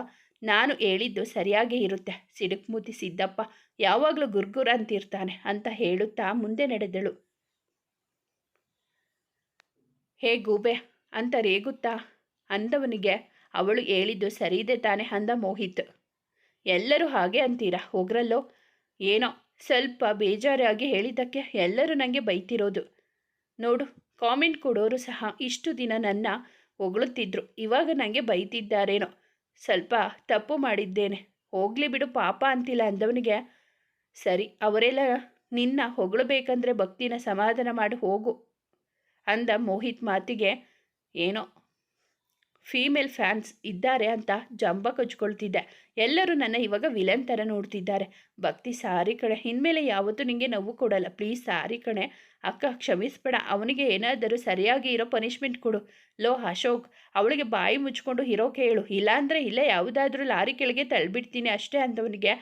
A: ನಾನು ಹೇಳಿದ್ದು ಸರಿಯಾಗೇ ಇರುತ್ತೆ. ಸಿಡುಕ್ಮೂತಿ ಸಿದ್ದಪ್ಪ ಯಾವಾಗಲೂ ಗುರ್ಗುರ ಅಂತಿರ್ತಾನೆ ಅಂತ ಹೇಳುತ್ತಾ ಮುಂದೆ ನಡೆದಳು. ಹೇ ಗೂಬೆ, ಅಂತ ರೇಗುತ್ತಾ ಅಂದವನಿಗೆ ಅವಳು ಹೇಳಿದ್ದು ಸರಿಯಿದೆ ತಾನೆ ಅಂದ ಮೋಹಿತ್. ಎಲ್ಲರೂ ಹಾಗೆ ಅಂತೀರಾ ಹೋಗ್ರಲ್ಲೋ ಏನೋ ಸ್ವಲ್ಪ ಬೇಜಾರಾಗಿ ಹೇಳಿದ್ದಕ್ಕೆ ಎಲ್ಲರೂ ನನಗೆ ಬೈತಿರೋದು. ನೋಡು, ಕಾಮೆಂಟ್ ಕೊಡೋರು ಸಹ ಇಷ್ಟು ದಿನ ನನ್ನ ಹೊಗಳುತ್ತಿದ್ದರು ಇವಾಗ ನನಗೆ ಬೈತಿದ್ದಾರೇನೋ. ಸ್ವಲ್ಪ ತಪ್ಪು ಮಾಡಿದ್ದೇನೆ. ಹೋಗಲಿ ಬಿಡು ಪಾಪ ಅಂತಿಲ್ಲ ಅಂದವನಿಗೆ. ಸರಿ, ಅವರೆಲ್ಲ ನಿನ್ನ ಹೊಗಳಬೇಕಂದ್ರೆ ಭಕ್ತಿನ ಸಮಾಧಾನ ಮಾಡಿ, ಹೋಗು. ಅಂದ ಮೋಹಿತ್ ಮಾತಿಗೆ, ಏನೋ ಫೀಮೇಲ್ ಫ್ಯಾನ್ಸ್ ಇದ್ದಾರೆ ಅಂತ ಜಂಬ ಕೊಚ್ಕೊಳ್ತಿದ್ದೆ ಎಲ್ಲರೂ ನನ್ನ ಇವಾಗ ವಿಲನ್ ಥರ ನೋಡ್ತಿದ್ದಾರೆ. ಭಕ್ತಿ, ಸಾರಿ ಕಣೆ. ಇನ್ಮೇಲೆ ಯಾವತ್ತೂ ನಿಮಗೆ ನೋವು ಕೊಡಲ್ಲ. ಪ್ಲೀಸ್, ಸಾರಿ ಕಣೆ. ಅಕ್ಕ, ಕ್ಷಮಿಸ್ಬೇಡ. ಅವನಿಗೆ ಏನಾದರೂ ಸರಿಯಾಗಿ ಇರೋ ಪನಿಷ್ಮೆಂಟ್ ಕೊಡು. ಲೋ, ಅಶೋಕ್. ಅವಳಿಗೆ ಬಾಯಿ ಮುಚ್ಕೊಂಡು ಇರೋಕೆ ಹೇಳು. ಇಲ್ಲಾಂದರೆ ಇಲ್ಲ ಯಾವುದಾದ್ರೂ ಲಾರಿ ಕೆಳಗೆ ತಳ್ಳಿಬಿಡ್ತೀನಿ ಅಷ್ಟೇ ಅಂದವನಿಗೆ.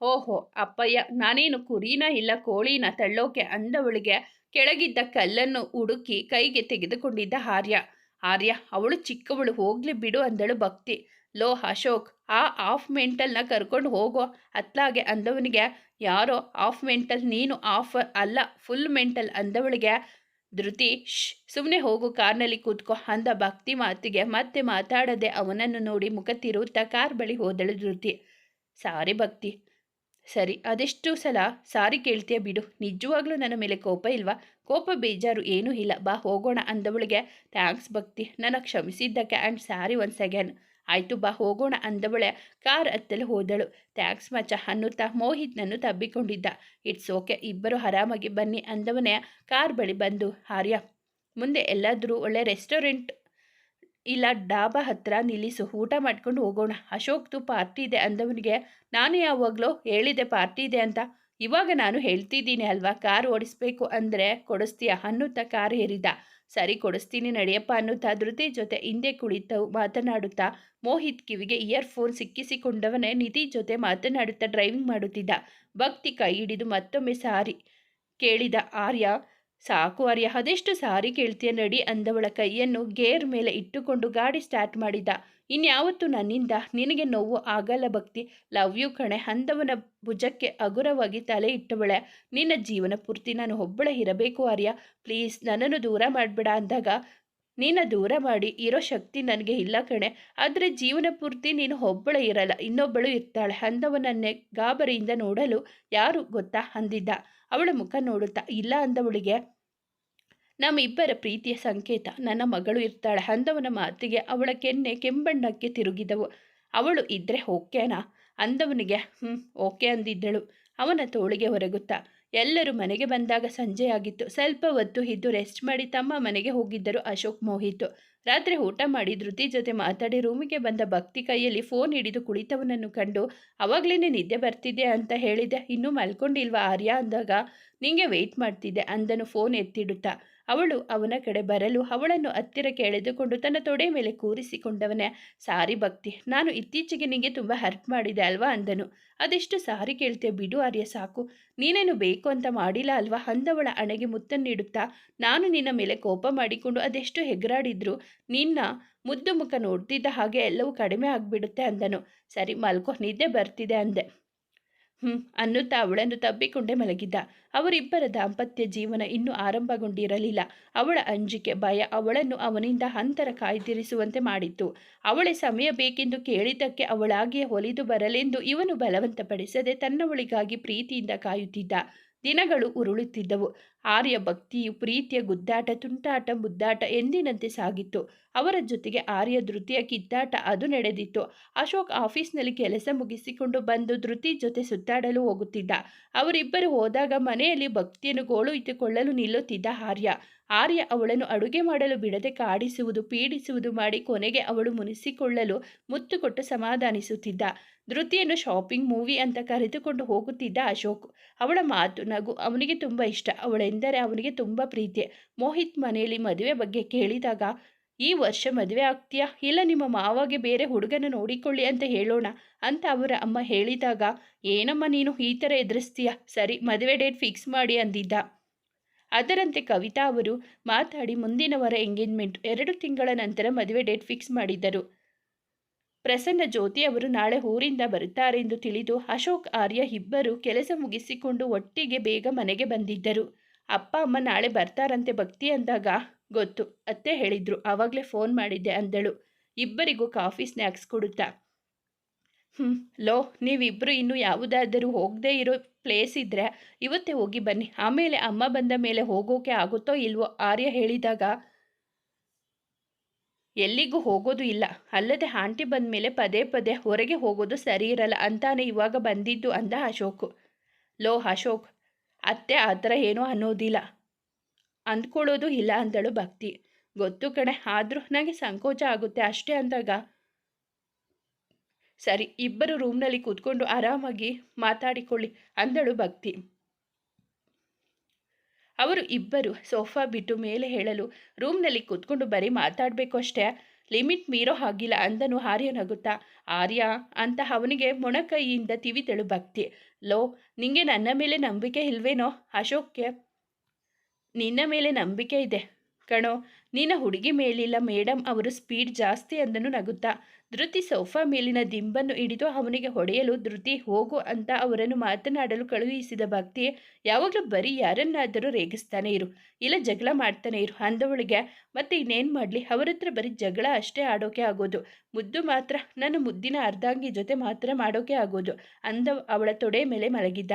A: ಓಹೋ, ಅಪ್ಪಯ್ಯ. ನಾನೇನು ಕುರಿನ ಇಲ್ಲ ಕೋಳಿನ ತಳ್ಳೋಕೆ ಅಂದವಳಿಗೆ ಕೆಳಗಿದ್ದ ಕಲ್ಲನ್ನು ಹುಡುಕಿ ಕೈಗೆ ತೆಗೆದುಕೊಂಡಿದ್ದ ಆರ್ಯ ಆರ್ಯ, ಅವಳು ಚಿಕ್ಕವಳು, ಹೋಗ್ಲಿ ಬಿಡು ಅಂದಳು ಭಕ್ತಿ. ಲೋ ಅಶೋಕ್, ಆ ಆಫ್ ಮೆಂಟಲ್ನ ಕರ್ಕೊಂಡು ಹೋಗೋ, ಅತ್ಲಾಗೆ ಅಂದವನಿಗೆ, ಯಾರೋ, ಆಫ್ ಮೆಂಟಲ್ ನೀನು ಆಫ್ ಅಲ್ಲ, ಫುಲ್ ಮೆಂಟಲ್ ಅಂದವಳಿಗೆ. ಧೃತಿ ಸುಮ್ಮನೆ ಹೋಗು, ಕಾರ್ನಲ್ಲಿ ಕೂತ್ಕೋ ಅಂದ ಭಕ್ತಿ ಮಾತಿಗೆ, ಮತ್ತೆ ಮಾತಾಡದೆ ಅವನನ್ನು ನೋಡಿ ಮುಖ ತಿರುತ್ತಾ ಕಾರ್ ಬಳಿ ಹೋದಳು ಧೃತಿ. ಸಾರಿ ಭಕ್ತಿ. ಸರಿ, ಅದೆಷ್ಟು ಸಲ ಸಾರಿ ಕೇಳ್ತೀಯ ಬಿಡು, ನಿಜವಾಗ್ಲೂ ನನ್ನ ಮೇಲೆ ಕೋಪ ಇಲ್ವಾ? ಕೋಪ ಬೇಜಾರು ಏನೂ ಇಲ್ಲ. ಬಾ, ಹೋಗೋಣ ಅಂದವಳಿಗೆ ಥ್ಯಾಂಕ್ಸ್ ಭಕ್ತಿ. ನನಗೆ ಕ್ಷಮಿಸಿದ್ದಕ್ಕೆ ಆ್ಯಂಡ್ ಸ್ಯಾರಿ ಒನ್ಸ್ ಅಗೇನ್ ಆಯಿತು, ಬಾ, ಹೋಗೋಣ ಅಂದವಳೆ ಕಾರ್ ಹತ್ತಲು ಹೋದಳು. ಥ್ಯಾಂಕ್ಸ್ ಮಚ್ಚ, ಅನ್ನುತ್ತಾ ಮೋಹಿತ್ನನ್ನು ತಬ್ಬಿಕೊಂಡಿದ್ದ. ಇಟ್ಸ್ ಓಕೆ, ಇಬ್ಬರು ಆರಾಮಾಗಿ ಬನ್ನಿ ಅಂದವನೇ ಕಾರ್ ಬಳಿ ಬಂದು, ಆರ್ಯ, ಮುಂದೆ ಎಲ್ಲಾದರೂ ಒಳ್ಳೆ ರೆಸ್ಟೋರೆಂಟ್ ಇಲ್ಲ, ಡಾಬಾ ಹತ್ರ ನಿಲ್ಲಿಸು. ಊಟ ಮಾಡ್ಕೊಂಡು ಹೋಗೋಣ. ಅಶೋಕ್ದು ಪಾರ್ಟಿ ಇದೆ ಅಂದವನಿಗೆ, ನಾನು ಯಾವಾಗಲೋ ಹೇಳಿದೆ ಪಾರ್ಟಿ ಇದೆ ಅಂತ ಇವಾಗ ನಾನು ಹೇಳ್ತಿದ್ದೀನಿ ಅಲ್ವಾ, ಕಾರ್ ಓಡಿಸ್ಬೇಕು ಅಂದರೆ ಕೊಡಿಸ್ತೀಯ ಅನ್ನುತ್ತಾ ಕಾರ್ ಏರಿದ. ಸರಿ ಕೊಡಿಸ್ತೀನಿ ನಡೆಯಪ್ಪ ಅನ್ನುತ್ತಾ ಧೃತಿ ಜೊತೆ ಹಿಂದೆ ಕುಳಿತು ಮಾತನಾಡುತ್ತಾ, ಮೋಹಿತ್ ಕಿವಿಗೆ ಇಯರ್ಫೋನ್ ಸಿಕ್ಕಿಸಿಕೊಂಡವನೇ ನಿಧಿ ಜೊತೆ ಮಾತನಾಡುತ್ತಾ ಡ್ರೈವಿಂಗ್ ಮಾಡುತ್ತಿದ್ದ. ಭಕ್ತಿ ಕೈ ಹಿಡಿದು ಮತ್ತೊಮ್ಮೆ ಸಾರಿ ಕೇಳಿದ ಆರ್ಯ ಸಾಕು ಆರ್ಯ ಅದೆಷ್ಟು ಸಾರಿ ಕೇಳ್ತೀಯ ನಡಿ ಅಂದವಳ ಕೈಯನ್ನು ಗೇರ್ ಮೇಲೆ ಇಟ್ಟುಕೊಂಡು ಗಾಡಿ ಸ್ಟಾರ್ಟ್ ಮಾಡಿದ. ಇನ್ಯಾವತ್ತು ನನ್ನಿಂದ ನಿನಗೆ ನೋವು ಆಗಲ್ಲ ಭಕ್ತಿ. ಲವ್ ಯು ಕಣೆ, ಅಂದವನ ಭುಜಕ್ಕೆ ಹಗುರವಾಗಿ ತಲೆ ಇಟ್ಟವಳೆ. ನಿನ್ನ ಜೀವನ ಪೂರ್ತಿ ನಾನು ಒಬ್ಬಳೇ ಇರಬೇಕು ಆರ್ಯ. ಪ್ಲೀಸ್ ನನ್ನನ್ನು ದೂರ ಮಾಡಬೇಡ ಅಂದಾಗ ನಿನ್ನ ದೂರ ಮಾಡಿ, ಇರೋ ಶಕ್ತಿ ನನಗೆ ಇಲ್ಲ ಕಣೆ. ಆದರೆ ಜೀವನ ಪೂರ್ತಿ ನೀನು ಒಬ್ಬಳೇ ಇರಲ್ಲ, ಇನ್ನೊಬ್ಬಳು ಇರ್ತಾಳೆ. ಅಂದವನನ್ನೇ ಗಾಬರಿಯಿಂದ ನೋಡಲು ಯಾರು ಗೊತ್ತಾ ಅಂದಿದ್ದ. ಅವಳ ಮುಖ ನೋಡುತ್ತಾ, ಇಲ್ಲ ಅಂದವಳಿಗೆ ನಮ್ಮಿಬ್ಬರ ಪ್ರೀತಿಯ ಸಂಕೇತ. ನನ್ನ ಮಗಳು ಇರ್ತಾಳೆ. ಅಂದವನ ಮಾತಿಗೆ ಅವಳ ಕೆನ್ನೆ ಕೆಂಬಣ್ಣಕ್ಕೆ ತಿರುಗಿದವು. ಅವಳು, ಇದ್ರೆ ಓಕೆನಾ? ಅಂದವನಿಗೆ ಹ್ಞೂ ಓಕೆ ಅಂದಿದ್ದಳು. ಅವನ ತೋಳಿಗೆ ಹೊರಗುತ್ತಾ ಎಲ್ಲರೂ ಮನೆಗೆ ಬಂದಾಗ ಸಂಜೆಯಾಗಿತ್ತು ಸ್ವಲ್ಪ ಹೊತ್ತು ಇದ್ದು ರೆಸ್ಟ್ ಮಾಡಿ ತಮ್ಮ ಮನೆಗೆ ಹೋಗಿದ್ದರು ಅಶೋಕ್ ಮೋಹಿತ್. ರಾತ್ರಿ ಊಟ ಮಾಡಿ ಧೃತಿ ಜೊತೆ ಮಾತಾಡಿ ರೂಮಿಗೆ ಬಂದ ಭಕ್ತಿ ಕೈಯಲ್ಲಿ ಫೋನ್ ಹಿಡಿದು ಕುಳಿತವನನ್ನು ಕಂಡು ಅವಾಗಲೇ ನಿದ್ದೆ ಬರ್ತಿದ್ದೆ ಅಂತ ಹೇಳಿದೆ. ಇನ್ನೂ ಮಲ್ಕೊಂಡಿಲ್ವಾ ಆರ್ಯ? ಅಂದಾಗ, ನಿಂಗೆ ವೆಯ್ಟ್ ಮಾಡ್ತಿದ್ದೆ ಅಂದನು ಫೋನ್ ಎತ್ತಿಡುತ್ತಾ. ಅವಳು ಅವನ ಕಡೆ ಬರಲು ಅವಳನ್ನು ಹತ್ತಿರಕ್ಕೆ ಎಳೆದುಕೊಂಡು ತನ್ನ ತೊಡೆ ಮೇಲೆ ಕೂರಿಸಿಕೊಂಡವನೇ, ಸಾರಿ ಭಕ್ತಿ, ನಾನು ಇತ್ತೀಚೆಗೆ ನಿಂಗೆ ತುಂಬ ಹರ್ಟ್ ಮಾಡಿದೆ ಅಲ್ವಾ? ಅಂದನು. ಅದೆಷ್ಟು ಸಾರಿ ಕೇಳ್ತೆ ಬಿಡು ಆರ್ಯ, ಸಾಕು. ನೀನೇನು ಬೇಕು ಅಂತ ಮಾಡಿಲ್ಲ ಅಲ್ವಾ? ಅಂದವಳ ಹಣೆಗೆ ಮುತ್ತನ್ನಿಡುತ್ತಾ ನಾನು ನಿನ್ನ ಮೇಲೆ ಕೋಪ ಮಾಡಿಕೊಂಡು ಅದೆಷ್ಟು ಹೆಗ್ರಾಡಿದ್ರು, ನಿನ್ನ ಮುದ್ದು ಮುಖ ನೋಡ್ತಿದ್ದ ಹಾಗೆ ಎಲ್ಲವೂ ಕಡಿಮೆ ಆಗಿಬಿಡುತ್ತೆ ಅಂದನು. ಸರಿ ಮಲ್ಕೋ, ನಿದ್ದೆ ಬರ್ತಿದೆ ಅಂದೆ. ಹ್ಞೂ ಅನ್ನುತ್ತಾ ಅವಳನ್ನು ತಬ್ಬಿಕೊಂಡೇ ಮಲಗಿದ್ದ. ಅವರಿಬ್ಬರ ದಾಂಪತ್ಯ ಜೀವನ ಇನ್ನೂ ಆರಂಭಗೊಂಡಿರಲಿಲ್ಲ. ಅವಳ ಅಂಜಿಕೆ ಭಯ ಅವಳನ್ನು ಅವನಿಂದ ಅಂತರ ಕಾಯ್ದಿರಿಸುವಂತೆ ಮಾಡಿತ್ತು. ಅವಳೆ ಸಮಯ ಬೇಕೆಂದು ಕೇಳಿದ್ದಕ್ಕೆ ಅವಳಾಗಿಯೇ ಒಲಿದು ಬರಲೆಂದು ಇವನು ಬಲವಂತಪಡಿಸದೆ ತನ್ನವಳಿಗಾಗಿ ಪ್ರೀತಿಯಿಂದ ಕಾಯುತ್ತಿದ್ದ. ದಿನಗಳು ಉರುಳುತ್ತಿದ್ದವು. ಆರ್ಯ ಭಕ್ತಿಯು ಪ್ರೀತಿಯ ಗುದ್ದಾಟ, ತುಂಟಾಟ, ಮುದ್ದಾಟ ಎಂದಿನಂತೆ ಸಾಗಿತ್ತು. ಅವರ ಜೊತೆಗೆ ಆರ್ಯ ಧೃತಿಯ ಕಿದ್ದಾಟ ಅದು ನಡೆದಿತ್ತು. ಅಶೋಕ್ ಆಫೀಸ್ನಲ್ಲಿ ಕೆಲಸ ಮುಗಿಸಿಕೊಂಡು ಬಂದು ಧೃತಿ ಜೊತೆ ಸುತ್ತಾಡಲು ಹೋಗುತ್ತಿದ್ದ. ಅವರಿಬ್ಬರು ಹೋದಾಗ ಮನೆಯಲ್ಲಿ ಭಕ್ತಿಯನ್ನು ಗೋಳು ಇಟ್ಟುಕೊಳ್ಳಲು ನಿಲ್ಲುತ್ತಿದ್ದ ಆರ್ಯ. ಆರ್ಯ ಅವಳನ್ನು ಅಡುಗೆ ಮಾಡಲು ಬಿಡದೆ ಕಾಡಿಸುವುದು, ಪೀಡಿಸುವುದು ಮಾಡಿ ಕೊನೆಗೆ ಅವಳು ಮುನಿಸಿಕೊಳ್ಳಲು ಮುತ್ತು ಕೊಟ್ಟು ಸಮಾಧಾನಿಸುತ್ತಿದ್ದ. ಧೃತಿಯನ್ನು ಶಾಪಿಂಗ್ ಮೂವಿ ಅಂತ ಕರೆದುಕೊಂಡು ಹೋಗುತ್ತಿದ್ದ ಅಶೋಕ್. ಅವಳ ಮಾತು ನಗು, ಅವನಿಗೆ ತುಂಬ ಇಷ್ಟ. ಅವಳೆಂದರೆ ಅವನಿಗೆ ತುಂಬ ಪ್ರೀತಿ. ಮೋಹಿತ್ ಮನೆಯಲ್ಲಿ ಮದುವೆ ಬಗ್ಗೆ ಕೇಳಿದಾಗ, ಈ ವರ್ಷ ಮದುವೆ ಆಗ್ತೀಯಾ? ಇಲ್ಲ, ನಿಮ್ಮ ಮಾವಾಗೆ ಬೇರೆ ಹುಡುಗನ ನೋಡಿಕೊಳ್ಳಿ ಅಂತ ಹೇಳೋಣ ಅಂತ ಅವರ ಅಮ್ಮ ಹೇಳಿದಾಗ, ಏನಮ್ಮ ನೀನು ಈ ಥರ ಎದುರಿಸ್ತೀಯ? ಸರಿ, ಮದುವೆ ಡೇಟ್ ಫಿಕ್ಸ್ ಮಾಡಿ ಅಂದಿದ್ದ. ಅದರಂತೆ ಕವಿತಾ ಅವರು ಮಾತಾಡಿ ಮುಂದಿನ ವಾರ ಎಂಗೇಜ್ಮೆಂಟ್ ಎರಡು ತಿಂಗಳ ನಂತರ ಮದುವೆ ಡೇಟ್ ಫಿಕ್ಸ್ ಮಾಡಿದ್ದರು. ಪ್ರಸನ್ನ ಜ್ಯೋತಿ ಅವರು ನಾಳೆ ಊರಿಂದ ಬರುತ್ತಾರೆ ಎಂದು ತಿಳಿದು ಅಶೋಕ್ ಆರ್ಯ ಇಬ್ಬರು ಕೆಲಸ ಮುಗಿಸಿಕೊಂಡು ಒಟ್ಟಿಗೆ ಬೇಗ ಮನೆಗೆ ಬಂದಿದ್ದರು. ಅಪ್ಪ, ಅಮ್ಮ ನಾಳೆ ಬರ್ತಾರಂತೆ ಭಕ್ತಿ ಅಂದಾಗ ಗೊತ್ತು, ಅತ್ತೆ ಹೇಳಿದ್ರು, ಆವಾಗಲೇ ಫೋನ್ ಮಾಡಿದ್ದೆ ಅಂದಳು. ಇಬ್ಬರಿಗೂ ಕಾಫಿ ಸ್ನ್ಯಾಕ್ಸ್ ಕೊಡುತ್ತಾ ಹ್ಞೂ ಲೋ ನೀವಿಬ್ಬರು ಇನ್ನೂ ಯಾವುದಾದರೂ ಹೋಗದೇ ಇರೋ ಪ್ಲೇಸ್ ಇದ್ದರೆ ಇವತ್ತೇ ಹೋಗಿ ಬನ್ನಿ. ಆಮೇಲೆ ಅಮ್ಮ ಬಂದ ಮೇಲೆ ಹೋಗೋಕೆ ಆಗುತ್ತೋ ಇಲ್ವೋ ಆರ್ಯ ಹೇಳಿದಾಗ, ಎಲ್ಲಿಗೂ ಹೋಗೋದು ಇಲ್ಲ. ಅಲ್ಲದೆ ಆಂಟಿ ಬಂದ ಮೇಲೆ ಪದೇ ಪದೇ ಹೊರಗೆ ಹೋಗೋದು ಸರಿ ಇರಲ್ಲ ಅಂತಾನೆ ಇವಾಗ ಬಂದಿದ್ದು ಅಂದ ಅಶೋಕ್. ಲೋ, ಅಶೋಕ್, ಅತ್ತೆ ಆ ಥರ ಏನೂ ಅನ್ನೋದಿಲ್ಲ. ಅಂದ್ಕೊಳ್ಳೋದು ಇಲ್ಲ ಅಂದಳು ಭಕ್ತಿ. ಗೊತ್ತು ಕಣೆ, ಆದರೂ ನನಗೆ ಸಂಕೋಚ ಆಗುತ್ತೆ. ಅಷ್ಟೇ ಅಂದಾಗ ಸರಿ, ಇಬ್ಬರು ರೂಮ್ನಲ್ಲಿ ಕೂತ್ಕೊಂಡು ಆರಾಮಾಗಿ ಮಾತಾಡಿಕೊಳ್ಳಿ ಅಂದಳು ಭಕ್ತಿ. ಅವರು ಇಬ್ಬರು ಸೋಫಾ ಬಿಟ್ಟು ಮೇಲೆ ಹೇಳಲು, ರೂಮ್ನಲ್ಲಿ ಕೂತ್ಕೊಂಡು ಬರೀ ಮಾತಾಡಬೇಕು ಅಷ್ಟೇ, ಲಿಮಿಟ್ ಮೀರೋ ಹಾಗಿಲ್ಲ ಅಂದನು ಆರ್ಯ ನಗುತ್ತಾ. ಆರ್ಯ ಅಂತ ಅವನಿಗೆ ಮೊಣಕೈಯಿಂದ ತಿವಿತಳು ಭಕ್ತಿ. ಲೋ, ನಿಂಗೆ ನನ್ನ ಮೇಲೆ ನಂಬಿಕೆ ಇಲ್ವೇನೋ? ಅಶೋಕ್ಗೆ ನಿನ್ನ ಮೇಲೆ ನಂಬಿಕೆ ಇದೆ ಕಣೋ ನಿನ್ನ ಹುಡುಗಿ ಮೇಲಿಲ್ಲ ಮೇಡಮ್ ಅವರು ಸ್ಪೀಡ್ ಜಾಸ್ತಿ ಅಂದನು ನಗುತ್ತಾ. ಧೃತಿ ಸೋಫಾ ಮೇಲಿನ ದಿಂಬನ್ನು ಹಿಡಿದು ಅವನಿಗೆ ಹೊಡೆಯಲು, ಧೃತಿ ಹೋಗು ಅಂತ ಅವರನ್ನು ಮಾತನಾಡಲು ಕಳುಹಿಸಿದ ಭಕ್ತಿ ಯಾವಾಗಲೂ ಬರೀ ಯಾರನ್ನಾದರೂ ರೇಗಿಸ್ತಾನೆ ಇರು, ಇಲ್ಲ ಜಗಳ ಮಾಡ್ತಾನೆ ಇರು ಅಂದವಳಿಗೆ. ಮತ್ತೆ ಇನ್ನೇನು ಮಾಡಲಿ, ಅವರ ಹತ್ರ ಬರೀ ಜಗಳ ಅಷ್ಟೇ ಆಡೋಕೆ ಆಗೋದು. ಮುದ್ದು ಮಾತ್ರ, ನನ್ನ ಮುದ್ದಿನ ಅರ್ಧಾಂಗಿ ಜೊತೆ ಮಾತ್ರ ಮಾಡೋಕೆ ಆಗೋದು, ಅಂದ ಅವಳ ತೊಡೆ ಮೇಲೆ ಮಲಗಿದ್ದ.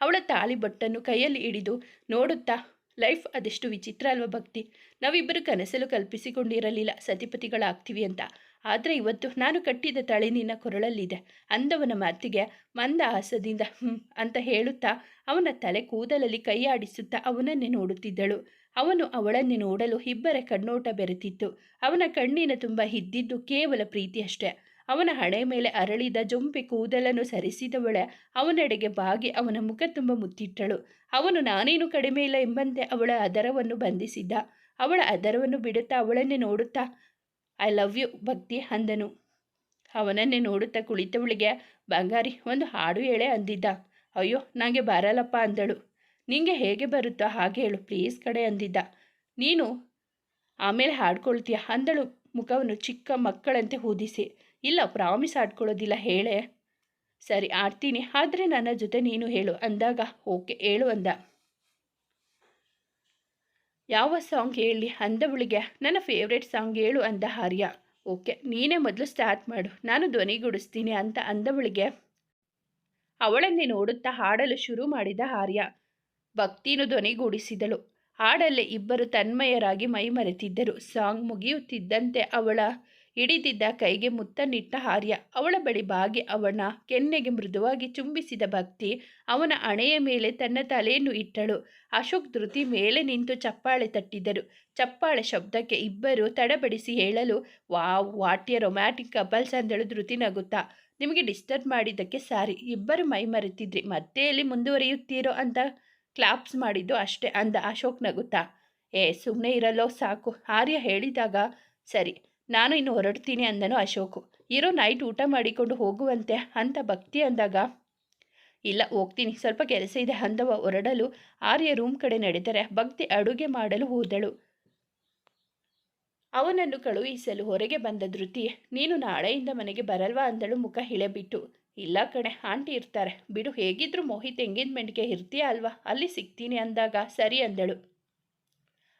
A: ಅವಳ ತಾಳಿ ಬಟ್ಟನ್ನು ಕೈಯಲ್ಲಿ ಹಿಡಿದು ನೋಡುತ್ತಾ ಲೈಫ್ ಅದೆಷ್ಟು ವಿಚಿತ್ರ ಅಲ್ವ ಭಕ್ತಿ? ನಾವಿಬ್ಬರು ಕನಸಲು ಕಲ್ಪಿಸಿಕೊಂಡಿರಲಿಲ್ಲ ಸತಿಪತಿಗಳಾಗ್ತೀವಿ ಅಂತ. ಆದರೆ ಇವತ್ತು ನಾನು ಕಟ್ಟಿದ ತಳೆ ನಿನ್ನ ಕೊರಳಲ್ಲಿದೆ. ಅಂದವನ ಮಾತಿಗೆ ಮಂದ ಹಾಸದಿಂದ ಹ್ಞೂ ಅಂತ ಹೇಳುತ್ತಾ ಅವನ ತಲೆ ಕೂದಲಲ್ಲಿ ಕೈ ಆಡಿಸುತ್ತಾ ಅವನನ್ನೇ ನೋಡುತ್ತಿದ್ದಳು. ಅವನು ಅವಳನ್ನೇ ನೋಡಲು ಇಬ್ಬರ ಕಣ್ಣೋಟ ಬೆರೆತಿತ್ತು. ಅವನ ಕಣ್ಣಿನ ತುಂಬ ಇದ್ದಿದ್ದು ಕೇವಲ ಪ್ರೀತಿ ಅಷ್ಟೇ. ಅವನ ಹಣೆ ಮೇಲೆ ಅರಳಿದ ಜೊಂಪೆ ಕೂದಲನ್ನು ಸರಿಸಿದವಳೆ ಅವನೆಡೆಗೆ ಬಾಗಿ ಅವನ ಮುಖ ತುಂಬ ಮುತ್ತಿಟ್ಟಳು. ಅವನು, ನಾನೇನು ಕಡಿಮೆ ಇಲ್ಲ ಎಂಬಂತೆ ಅವಳ ಅದರವನ್ನು ಬಂಧಿಸಿದ್ದ ಅವಳ ಅದರವನ್ನು ಬಿಡುತ್ತಾ ಅವಳನ್ನೇ ನೋಡುತ್ತಾ, ಐ ಲವ್ ಯು ಭಕ್ತಿ ಅಂದನು. ಅವನನ್ನೇ ನೋಡುತ್ತಾ ಕುಳಿತವಳಿಗೆ, ಬಂಗಾರಿ, ಒಂದು ಹಾಡು ಹೇಳೆ ಅಂದಿದ್ದ. ಅಯ್ಯೋ ನನಗೆ ಬರಲ್ಲಪ್ಪ ಅಂದಳು. ನಿಂಗೆ ಹೇಗೆ ಬರುತ್ತೋ ಹಾಗೆ ಹೇಳು ಪ್ಲೀಸ್ ಕಡೆ ಅಂದಿದ್ದ. ನೀನು ಆಮೇಲೆ ಹಾಡ್ಕೊಳ್ತೀಯ ಅಂದಳು ಮುಖವನ್ನು ಚಿಕ್ಕ ಮಕ್ಕಳಂತೆ ಊದಿಸಿ. ಇಲ್ಲ, ಪ್ರಾಮಿಸ್ ಆಡ್ಕೊಳ್ಳೋದಿಲ್ಲ, ಹೇಳೆ. ಸರಿ, ಆಡ್ತೀನಿ. ಆದರೆ ನನ್ನ ಜೊತೆ ನೀನು ಹೇಳು. ಅಂದಾಗ, ಓಕೆ, ಹೇಳು ಅಂದ. ಯಾವ ಸಾಂಗ್ ಹೇಳಿ? ಅಂದವಳಿಗೆ ನನ್ನ ಫೇವ್ರೆಟ್ ಸಾಂಗ್ ಹೇಳು ಅಂದ ಆರ್ಯ. ಓಕೆ, ನೀನೇ ಮೊದಲು ಸ್ಟಾರ್ಟ್ ಮಾಡು. ನಾನು ಧ್ವನಿಗೂಡಿಸ್ತೀನಿ ಅಂತ ಅಂದವಳಿಗೆ ಅವಳನ್ನೇ ನೋಡುತ್ತಾ ಹಾಡಲು ಶುರು ಮಾಡಿದ ಹಾರ್ಯ ಭಕ್ತಿನೂ ಧ್ವನಿಗೂಡಿಸಿದಳು ಹಾಡಲ್ಲೇ ಇಬ್ಬರು ತನ್ಮಯರಾಗಿ ಮೈ ಮರೆತಿದ್ದರು ಸಾಂಗ್ ಮುಗಿಯುತ್ತಿದ್ದಂತೆ ಅವಳ ಹಿಡಿದಿದ್ದ ಕೈಗೆ ಮುತ್ತನಿಟ್ಟ ಹಾರ್ಯ ಅವಳ ಬಳಿ ಬಾಗಿ ಅವನ ಕೆನ್ನೆಗೆ ಮೃದುವಾಗಿ ಚುಂಬಿಸಿದ ಭಕ್ತಿ ಅವನ ಹಣೆಯ ಮೇಲೆ ತನ್ನ ತಲೆಯನ್ನು ಇಟ್ಟಳು. ಅಶೋಕ್ ಧೃತಿ ಮೇಲೆ ನಿಂತು ಚಪ್ಪಾಳೆ ತಟ್ಟಿದರು. ಚಪ್ಪಾಳೆ ಶಬ್ದಕ್ಕೆ ಇಬ್ಬರು ತಡಬಡಿಸಿ ಹೇಳಲು, ವಾವ್ ವಾಟ್ಯ ರೊಮ್ಯಾಟಿಕ್ ಕಪಲ್ಸ್ ಅಂದಳು ಧೃತಿ ನಗುತ್ತಾ. ನಿಮಗೆ ಡಿಸ್ಟರ್ಬ್ ಮಾಡಿದ್ದಕ್ಕೆ ಸಾರಿ. ಇಬ್ಬರು ಮೈ ಮರೆತಿದ್ರಿ. ಮತ್ತೆ ಇಲ್ಲಿ ಮುಂದುವರಿಯುತ್ತೀರೋ ಅಂತ ಕ್ಲಾಪ್ಸ್ ಮಾಡಿದ್ದು ಅಷ್ಟೇ ಅಂದ ಅಶೋಕ್ ನಗುತ್ತಾ. ಏ ಸುಮ್ಮನೆ ಇರಲ್ಲೋ, ಸಾಕು. ಆರ್ಯ ಹೇಳಿದಾಗ ಸರಿ. ನಾನು ಇನ್ನು ಹೊರಡ್ತೀನಿ ಅಂದನು ಅಶೋಕು. ಇರೋ ನೈಟ್ ಊಟ ಮಾಡಿಕೊಂಡು ಹೋಗುವಂತೆ ಅಂತ ಭಕ್ತಿ ಅಂದಾಗ, ಇಲ್ಲ, ಹೋಗ್ತೀನಿ. ಸ್ವಲ್ಪ ಕೆಲಸ ಇದೆ ಅಂದವ ಹೊರಡಲು. ಆರ್ಯ ರೂಮ್ ಕಡೆ ನಡೆದರೆ ಭಕ್ತಿ ಅಡುಗೆ ಮಾಡಲು ಹೋದಳು. ಅವನನ್ನು ಕಳುಹಿಸಲು ಹೊರಗೆ ಬಂದ ಧೃತಿ, ನೀನು ನಾಳೆಯಿಂದ ಮನೆಗೆ ಬರಲ್ವಾ ಅಂದಳು ಮುಖ ಹಿಳೆಬಿಟ್ಟು. ಇಲ್ಲ ಕಣೆ, ಆಂಟಿ ಇರ್ತಾರೆ. ಬಿಡು, ಹೇಗಿದ್ರು ಮೋಹಿತ್ ಎಂಗೇಜ್ಮೆಂಟ್ಗೆ ಇರ್ತೀಯ ಅಲ್ವಾ? ಅಲ್ಲಿ ಸಿಗ್ತೀನಿ ಅಂದಾಗ ಸರಿ ಅಂದಳು.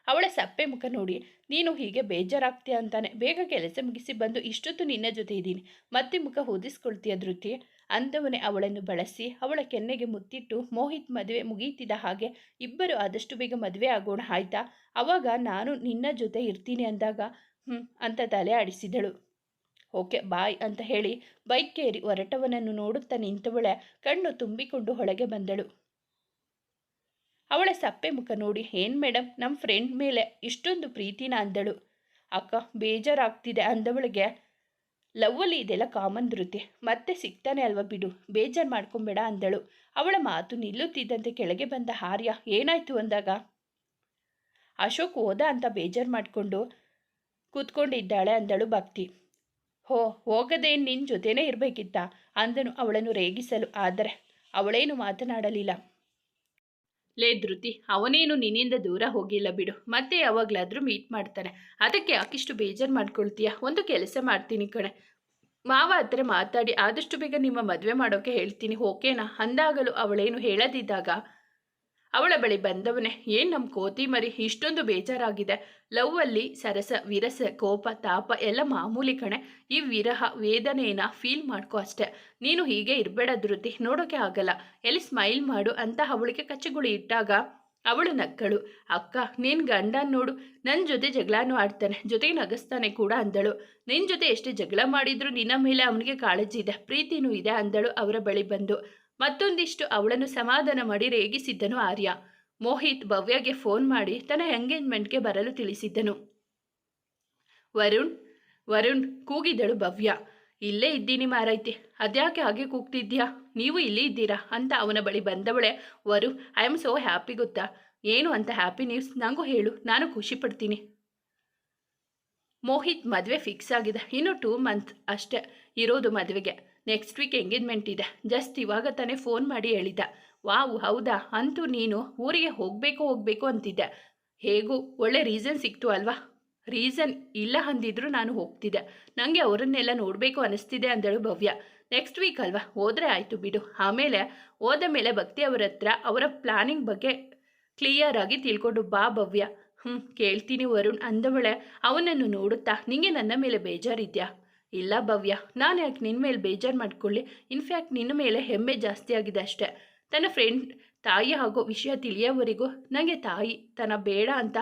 A: ಅವಳ ಸಪ್ಪೆ ಮುಖ ನೋಡಿ, ನೀನು ಹೀಗೆ ಬೇಜಾರಾಗ್ತೀಯ ಅಂತಾನೆ. ಬೇಗ ಕೆಲಸ ಮುಗಿಸಿ ಬಂದು ಇಷ್ಟೊತ್ತು ನಿನ್ನ ಜೊತೆ ಇದ್ದೀನಿ. ಮತ್ತೆ ಮುಖ ಹೊದಿಸ್ಕೊಳ್ತೀಯ ಧೃತಿ? ಅಂದವನೇ ಅವಳನ್ನು ಬಳಸಿ, ಅವಳ ಕೆನ್ನೆಗೆ ಮುತ್ತಿಟ್ಟು ಮೋಹಿತ್ ಮದುವೆ ಮುಗಿಯುತ್ತಿದ್ದ ಹಾಗೆ, ಇಬ್ಬರು ಆದಷ್ಟು ಬೇಗ ಮದುವೆ ಆಗೋಣ ಆಯ್ತಾ? ಅವಾಗ ನಾನು ನಿನ್ನ ಜೊತೆ ಇರ್ತೀನಿ ಅಂದಾಗ ಹ್ಞೂ ಅಂತ ತಲೆ ಆಡಿಸಿದಳು. ಓಕೆ, ಬಾಯ್, ಅಂತ ಹೇಳಿ ಬೈಕ್ ಏರಿ ಹೊರಟವನನ್ನು ನೋಡುತ್ತಾ ನಿಂತವಳೆ, ಕಣ್ಣು ತುಂಬಿಕೊಂಡು ಹೊಳಗೆ ಬಂದಳು. ಅವಳ ಸಪ್ಪೆ ಮುಖ ನೋಡಿ, ಏನು ಮೇಡಮ್ ನಮ್ಮ ಫ್ರೆಂಡ್ ಮೇಲೆ ಇಷ್ಟೊಂದು ಪ್ರೀತಿನ ಅಂದಳು. ಅಕ್ಕ, ಬೇಜಾರಾಗ್ತಿದೆ ಅಂದವಳಿಗೆ. ಲವ್ವಲ್ಲಿ ಇದೆಲ್ಲ ಕಾಮನ್ ಧೃತಿ. ಮತ್ತೆ ಸಿಗ್ತಾನೆ ಅಲ್ವಾ ಬಿಡು, ಬೇಜಾರು ಮಾಡ್ಕೊಂಬೇಡ ಅಂದಳು. ಅವಳ ಮಾತು ನಿಲ್ಲುತ್ತಿದ್ದಂತೆ ಕೆಳಗೆ ಬಂದ ಹಾರ್ಯ, ಏನಾಯ್ತು ಅಂದಾಗ? ಅಶೋಕ್ ಹೋದ ಅಂತ ಬೇಜಾರು ಮಾಡಿಕೊಂಡು ಕೂತ್ಕೊಂಡಿದ್ದಾಳೆ ಅಂದಳು ಭಕ್ತಿ. ಹೋ, ಹೋಗದೆ ನಿನ್ನ ಜೊತೆನೇ ಇರಬೇಕಿತ್ತ? ಅಂದನು ಅವಳನ್ನು ರೇಗಿಸಲು. ಆದರೆ, ಅವಳೇನು ಮಾತನಾಡಲಿಲ್ಲ. ಲೇ ಧೃತಿ, ಅವನೇನು ನಿನ್ನಿಂದ ದೂರ ಹೋಗಿಲ್ಲ ಬಿಡು. ಮತ್ತೆ ಯಾವಾಗಲಾದರೂ ಮೀಟ್ ಮಾಡ್ತಾನೆ. ಅದಕ್ಕೆ ಯಾಕಿಷ್ಟು ಬೇಜಾರು ಮಾಡ್ಕೊಳ್ತೀಯ? ಒಂದು ಕೆಲಸ ಮಾಡ್ತೀನಿ ಕಣೆ. ಮಾವ ಹತ್ರ ಮಾತಾಡಿ, ಆದಷ್ಟು ಬೇಗ ನಿಮ್ಮ ಮದುವೆ ಮಾಡೋಕೆ ಹೇಳ್ತೀನಿ, ಓಕೆನಾ? ಅಂದಾಗಲೂ ಅವಳೇನು ಹೇಳದಿದ್ದಾಗ ಅವಳ ಬಳಿ ಬಂದವನೇ, ಏನು ನಮ್ಮ ಕೋತಿ ಮರಿ, ಇಷ್ಟೊಂದು ಬೇಜಾರಾಗಿದೆ. ಲವ್ ಅಲ್ಲಿ ಸರಸ, ವಿರಸ, ಕೋಪ, ತಾಪ ಎಲ್ಲ ಮಾಮೂಲಿ ಕಣೆ. ಈ ವಿರಹ ವೇದನೆಯನ್ನ ಫೀಲ್ ಮಾಡ್ಕೋ ಅಷ್ಟೆ. ನೀನು ಹೀಗೆ ಇರಬೇಡ ಧೃತಿ, ನೋಡೋಕೆ ಆಗಲ್ಲ. ಎಲ್ಲಿ ಸ್ಮೈಲ್ ಮಾಡು ಅಂತ ಅವಳಿಗೆ ಕಚ್ಚಗುಳಿ ಇಟ್ಟಾಗ ಅವಳು ನಕ್ಕಳು. ಅಕ್ಕ, ನೀನು ಗಂಡ ನೋಡು. ನನ್ನ ಜೊತೆ ಜಗಳನೂ ಆಡ್ತಾನೆ, ಜೊತೆಗೆ ನಗಸ್ತಾನೆ ಕೂಡ ಅಂದಳು. ನಿನ್ನ ಜೊತೆ ಎಷ್ಟೇ ಜಗಳ ಮಾಡಿದ್ರು ನಿನ್ನ ಮೇಲೆ ಅವನಿಗೆ ಕಾಳಜಿ ಇದೆ, ಪ್ರೀತಿನೂ ಇದೆ ಅಂದಳು ಅವರ ಬಳಿ ಬಂದು. ಮತ್ತೊಂದಿಷ್ಟು ಅವಳನ್ನು ಸಮಾಧಾನ ಮಾಡಿ ರೇಗಿಸಿದ್ದನು ಆರ್ಯ. ಮೋಹಿತ್ ಭವ್ಯಗೆ ಫೋನ್ ಮಾಡಿ ತನ್ನ ಎಂಗೇಜ್ಮೆಂಟ್ಗೆ ಬರಲು ತಿಳಿಸಿದ್ದನು. ವರುಣ್ ವರುಣ್ ಕೂಗಿದಳು ಭವ್ಯ. ಇಲ್ಲೇ ಇದ್ದೀನಿ ಮಾರೈತಿ. ಅದ್ಯಾಕೆ ಹಾಗೆ ಕೂಗ್ತಿದ್ಯಾ? ನೀವು ಇಲ್ಲಿ ಇದ್ದೀರಾ ಅಂತ ಅವನ ಬಳಿ ಬಂದವಳೆ ವರು ಐ ಆಮ್ ಸೋ ಹ್ಯಾಪಿ ಗೊತ್ತಾ? ಏನು ಅಂತ ಹ್ಯಾಪಿ ನ್ಯೂಸ್ ನನಗೂ ಹೇಳು, ನಾನು ಖುಷಿ ಪಡ್ತೀನಿ. ಮೋಹಿತ್ ಮದುವೆ ಫಿಕ್ಸ್ ಆಗಿದೆ. ಇನ್ನು ಟೂ ಮಂತ್ ಅಷ್ಟೇ ಇರೋದು ಮದುವೆಗೆ. ನೆಕ್ಸ್ಟ್ ವೀಕ್ ಎಂಗೇಜ್ಮೆಂಟ್ ಇದೆ. ಜಸ್ಟ್ ಇವಾಗ ತಾನೇ ಫೋನ್ ಮಾಡಿ ಹೇಳಿದ್ದ ವಾವ್, ಹೌದಾ? ಅಂತೂ ನೀನು ಊರಿಗೆ ಹೋಗಬೇಕು ಹೋಗಬೇಕು ಅಂತಿದ್ದೆ. ಹೇಗೂ? ಒಳ್ಳೆ ರೀಸನ್ ಸಿಕ್ತು ಅಲ್ವಾ? ರೀಸನ್ ಇಲ್ಲ ಅಂದಿದ್ರು ನಾನು ಹೋಗ್ತಿದ್ದೆ. ನನಗೆ ಅವರನ್ನೆಲ್ಲ ನೋಡಬೇಕು ಅನಿಸ್ತಿದೆ, ಅಂದಳು ಭವ್ಯ. ನೆಕ್ಸ್ಟ್ ವೀಕ್ ಅಲ್ವಾ? ಹೋದರೆ ಆಯಿತು ಬಿಡು. ಆಮೇಲೆ ಹೋದ ಮೇಲೆ ಭಕ್ತಿ ಅವರ ಹತ್ರ ಅವರ ಪ್ಲಾನಿಂಗ್ ಬಗ್ಗೆ ಕ್ಲಿಯರ್ ಆಗಿ ತಿಳ್ಕೊಂಡು ಬಾ ಭವ್ಯ. ಹ್ಞೂ ಕೇಳ್ತೀನಿ ವರುಣ್, ಅಂದವಳೆ. ಅವನನ್ನು ನೋಡುತ್ತಾ? ನಿಂಗೆ ನನ್ನ ಮೇಲೆ ಬೇಜಾರಿದ್ಯಾ? ಇಲ್ಲ ಭವ್ಯ, ನಾನು ಯಾಕೆ ನಿನ್ನ ಮೇಲೆ ಬೇಜಾರು ಮಾಡ್ಕೊಳ್ಳಿ? ಇನ್ಫ್ಯಾಕ್ಟ್ ನಿನ್ನ ಮೇಲೆ ಹೆಮ್ಮೆ ಜಾಸ್ತಿ ಆಗಿದೆ ಅಷ್ಟೇ. ತನ್ನ ಫ್ರೆಂಡ್ ತಾಯಿ ಹಾಗೂ ವಿಷಯ ತಿಳಿಯೋವರೆಗೂ ನನಗೆ ತಾಯಿ ತನ್ನ ಬೇಡ ಅಂತ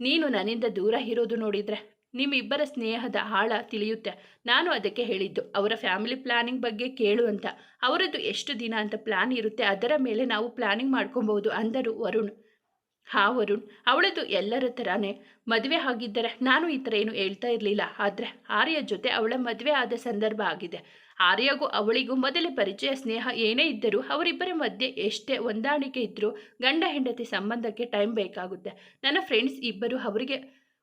A: ನೀನು ನನ್ನಿಂದ ದೂರ ಇರೋದು ನೋಡಿದರೆ ನಿಮ್ಮಿಬ್ಬರ ಸ್ನೇಹದ ಆಳ ತಿಳಿಯುತ್ತೆ. ನಾನು ಅದಕ್ಕೆ ಹೇಳಿದ್ದು, ಅವರ ಫ್ಯಾಮಿಲಿ ಪ್ಲಾನಿಂಗ್ ಬಗ್ಗೆ ಕೇಳು ಅಂತ. ಅವರದ್ದು ಎಷ್ಟು ದಿನ ಅಂತ ಪ್ಲ್ಯಾನ್ ಇರುತ್ತೆ, ಅದರ ಮೇಲೆ ನಾವು ಪ್ಲ್ಯಾನಿಂಗ್ ಮಾಡ್ಕೊಬೋದು, ಅಂದರು ವರುಣ್. ಹಾ, ವರುಣ್. ಅವಳದು ಎಲ್ಲರ ಥರಾನೇ ಮದುವೆ ಆಗಿದ್ದರೆ ನಾನು ಈ ಥರ ಏನು ಹೇಳ್ತಾ ಇರಲಿಲ್ಲ. ಆದರೆ ಆರ್ಯ ಜೊತೆ ಅವಳ ಮದುವೆ ಆದ ಸಂದರ್ಭ ಆಗಿದೆ. ಆರ್ಯಗೂ ಅವಳಿಗೂ ಮೊದಲೇ ಪರಿಚಯ ಸ್ನೇಹ ಏನೇ ಇದ್ದರೂ ಅವರಿಬ್ಬರ ಮಧ್ಯೆ ಎಷ್ಟೇ ಹೊಂದಾಣಿಕೆ ಇದ್ದರೂ ಗಂಡ ಹೆಂಡತಿ ಸಂಬಂಧಕ್ಕೆ ಟೈಮ್ ಬೇಕಾಗುತ್ತೆ. ನನ್ನ ಫ್ರೆಂಡ್ಸ್ ಇಬ್ಬರು ಅವರಿಗೆ